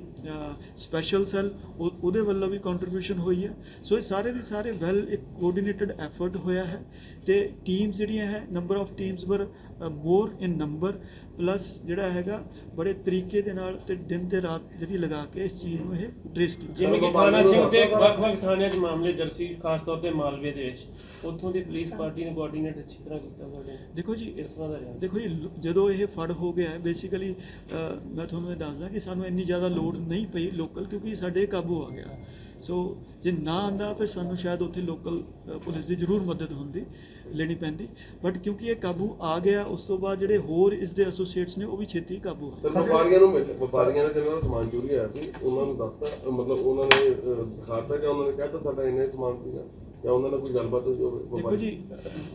ਸਪੈਸ਼ਲ ਸੈੱਲ ਉਹਦੇ ਵੱਲੋਂ ਵੀ ਕੰਟਰੀਬਿਊਸ਼ਨ ਹੋਈ ਹੈ। ਸੋ ਇਹ ਸਾਰੇ ਦੇ ਸਾਰੇ ਵੈਲ ਇੱਕ ਕੋਆਰਡੀਨੇਟਡ ਐਫਰਟ ਹੋਇਆ ਹੈ ਤੇ ਟੀਮਸ ਜਿਹੜੀਆਂ ਹੈ ਨੰਬਰ ਆਫ ਟੀਮਸ ਵਰ ਮੋਰ ਇਨ ਨੰਬਰ ਪਲੱਸ ਜਿਹੜਾ ਹੈਗਾ ਬੜੇ ਤਰੀਕੇ ਦੇ ਨਾਲ ਤੇ ਦਿਨ ਤੇ ਰਾਤ ਜਿਹੜੀ ਲਗਾ ਕੇ ਇਸ ਚੀਜ਼ ਨੂੰ ਇਹ ਟ੍ਰੇਸ ਕੀਤਾ। ਜਿਵੇਂ ਕਿ ਥਾਣਾ ਸਿੰਘ ਤੇ ਵੱਖ-ਵੱਖ ਥਾਣਿਆਂ 'ਚ ਮਾਮਲੇ ਦਰਜ ਸੀ ਖਾਸ ਤੌਰ ਤੇ ਮਾਲਵੇ ਦੇ ਵਿੱਚ। ਉੱਥੋਂ ਦੀ ਪੁਲਿਸ ਪਾਰਟੀ ਨੇ ਕੋਆਰਡੀਨੇਟ ਅੱਛੀ ਤਰ੍ਹਾਂ ਕੀਤਾ ਤੁਹਾਡੇ ਦੇਖੋ ਜੀ ਕਿਸ ਤਰ੍ਹਾਂ ਦਾ ਰਿਹਾ? ਦੇਖੋ ਜੀ ਜਦੋਂ ਇਹ ਫੜ ਹੋ ਗਿਆ ਬੇਸਿਕਲੀ ਮੈਂ ਤੁਹਾਨੂੰ ਇਹ ਦੱਸਦਾ ਕਿ ਸਾਨੂੰ ਇੰਨੀ ਜ਼ਿਆਦਾ ਲੋਡ ਨਹੀਂ ਪਈ ਲੋਕਲ ਕਿਉਂਕਿ ਸਾਡੇ ਕਾਬੂ ਆ ਗਿਆ। ਸੋ ਜੇ ਨਾ ਆਂਦਾ ਫਿਰ ਸਾਨੂੰ ਸ਼ਾਇਦ ਉੱਥੇ ਲੋਕਲ ਪੁਲਿਸ ਦੀ ਜ਼ਰੂਰ ਮਦਦ ਹੁੰਦੀ। ਲੈਣੀ ਪੈਂਦੀ। ਬਟ ਕਿਉਂਕਿ ਇਹ ਕਾਬੂ ਆ ਗਿਆ ਉਸ ਤੋਂ ਬਾਅਦ ਜਿਹੜੇ ਹੋਰ ਇਸ ਦੇ ਐਸੋਸੀਏਟਸ ਨੇ ਉਹ ਵੀ ਛੇਤੀ ਕਾਬੂ ਆ ਗਏ। ਸਰ ਵਪਾਰੀਆਂ ਨੂੰ ਮਿਲ ਵਪਾਰੀਆਂ ਨੇ ਜਿਹਨਾਂ ਦਾ ਸਮਾਨ ਚੋਰੀ ਹੋਇਆ ਸੀ। ਉਹਨਾਂ ਨੂੰ ਦੱਸਤਾ ਮਤਲਬ ਉਹਨਾਂ ਨੇ ਦਿਖਾਤਾ ਕਿ ਉਹਨਾਂ ਨੇ ਕਹਿਤਾ ਸਾਡਾ ਇੰਨਾ ਹੀ ਸਮਾਨ ਸੀਗਾ। ਜਾਂ ਉਹਨਾਂ ਨਾਲ ਕੋਈ ਗੱਲਬਾਤ ਹੋਈ ਹੋਵੇ ਦੇਖੋ ਵਪਾਰੀ? ਜੀ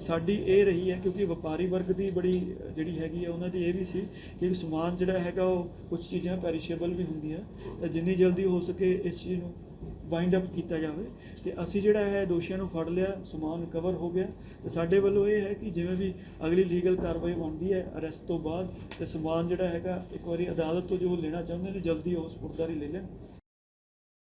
ਸਾਡੀ ਇਹ ਰਹੀ ਹੈ ਕਿਉਂਕਿ ਵਪਾਰੀ ਵਰਗ ਦੀ ਬੜੀ ਜਿਹੜੀ ਹੈਗੀ ਹੈ ਉਹਨਾਂ ਦੀ ਇਹ ਵੀ ਸੀ ਕਿ ਸਮਾਨ ਜਿਹੜਾ ਹੈਗਾ ਉਹ ਕੁਝ ਚੀਜ਼ਾਂ ਪੈਰੀਸ਼ੇਬਲ ਵੀ ਹੁੰਦੀਆਂ। ਤਾਂ ਜਿੰਨੀ ਜਲਦੀ ਹੋ ਸਕੇ ਇਸ ਚੀਜ਼ ਨੂੰ ਵਾਈਂਡ ਅਪ ਕੀਤਾ ਜਾਵੇ ਤੇ ਅਸੀਂ ਜਿਹੜਾ ਹੈ ਦੋਸ਼ੀਆਂ ਨੂੰ ਫੜ ਲਿਆ, ਸਮਾਨ ਰਿਕਵਰ ਹੋ ਗਿਆ ਤੇ ਸਾਡੇ ਵੱਲੋਂ ਇਹ ਹੈ ਕਿ ਜਿਵੇਂ ਵੀ ਅਗਲੀ ਲੀਗਲ ਕਾਰਵਾਈ ਬਣਦੀ ਹੈ ਅਰੈਸਟ ਤੋਂ ਬਾਅਦ ਤੇ ਸਮਾਨ ਜਿਹੜਾ ਹੈਗਾ, ਇੱਕ ਵਾਰੀ ਅਦਾਲਤ ਤੋਂ ਜੋ ਲੈਣਾ ਚਾਹੁੰਦੇ ਨੇ, ਜਲਦੀ ਉਹ ਸਪੁਰਦਾਰੀ ਲੈ ਲੈਣ।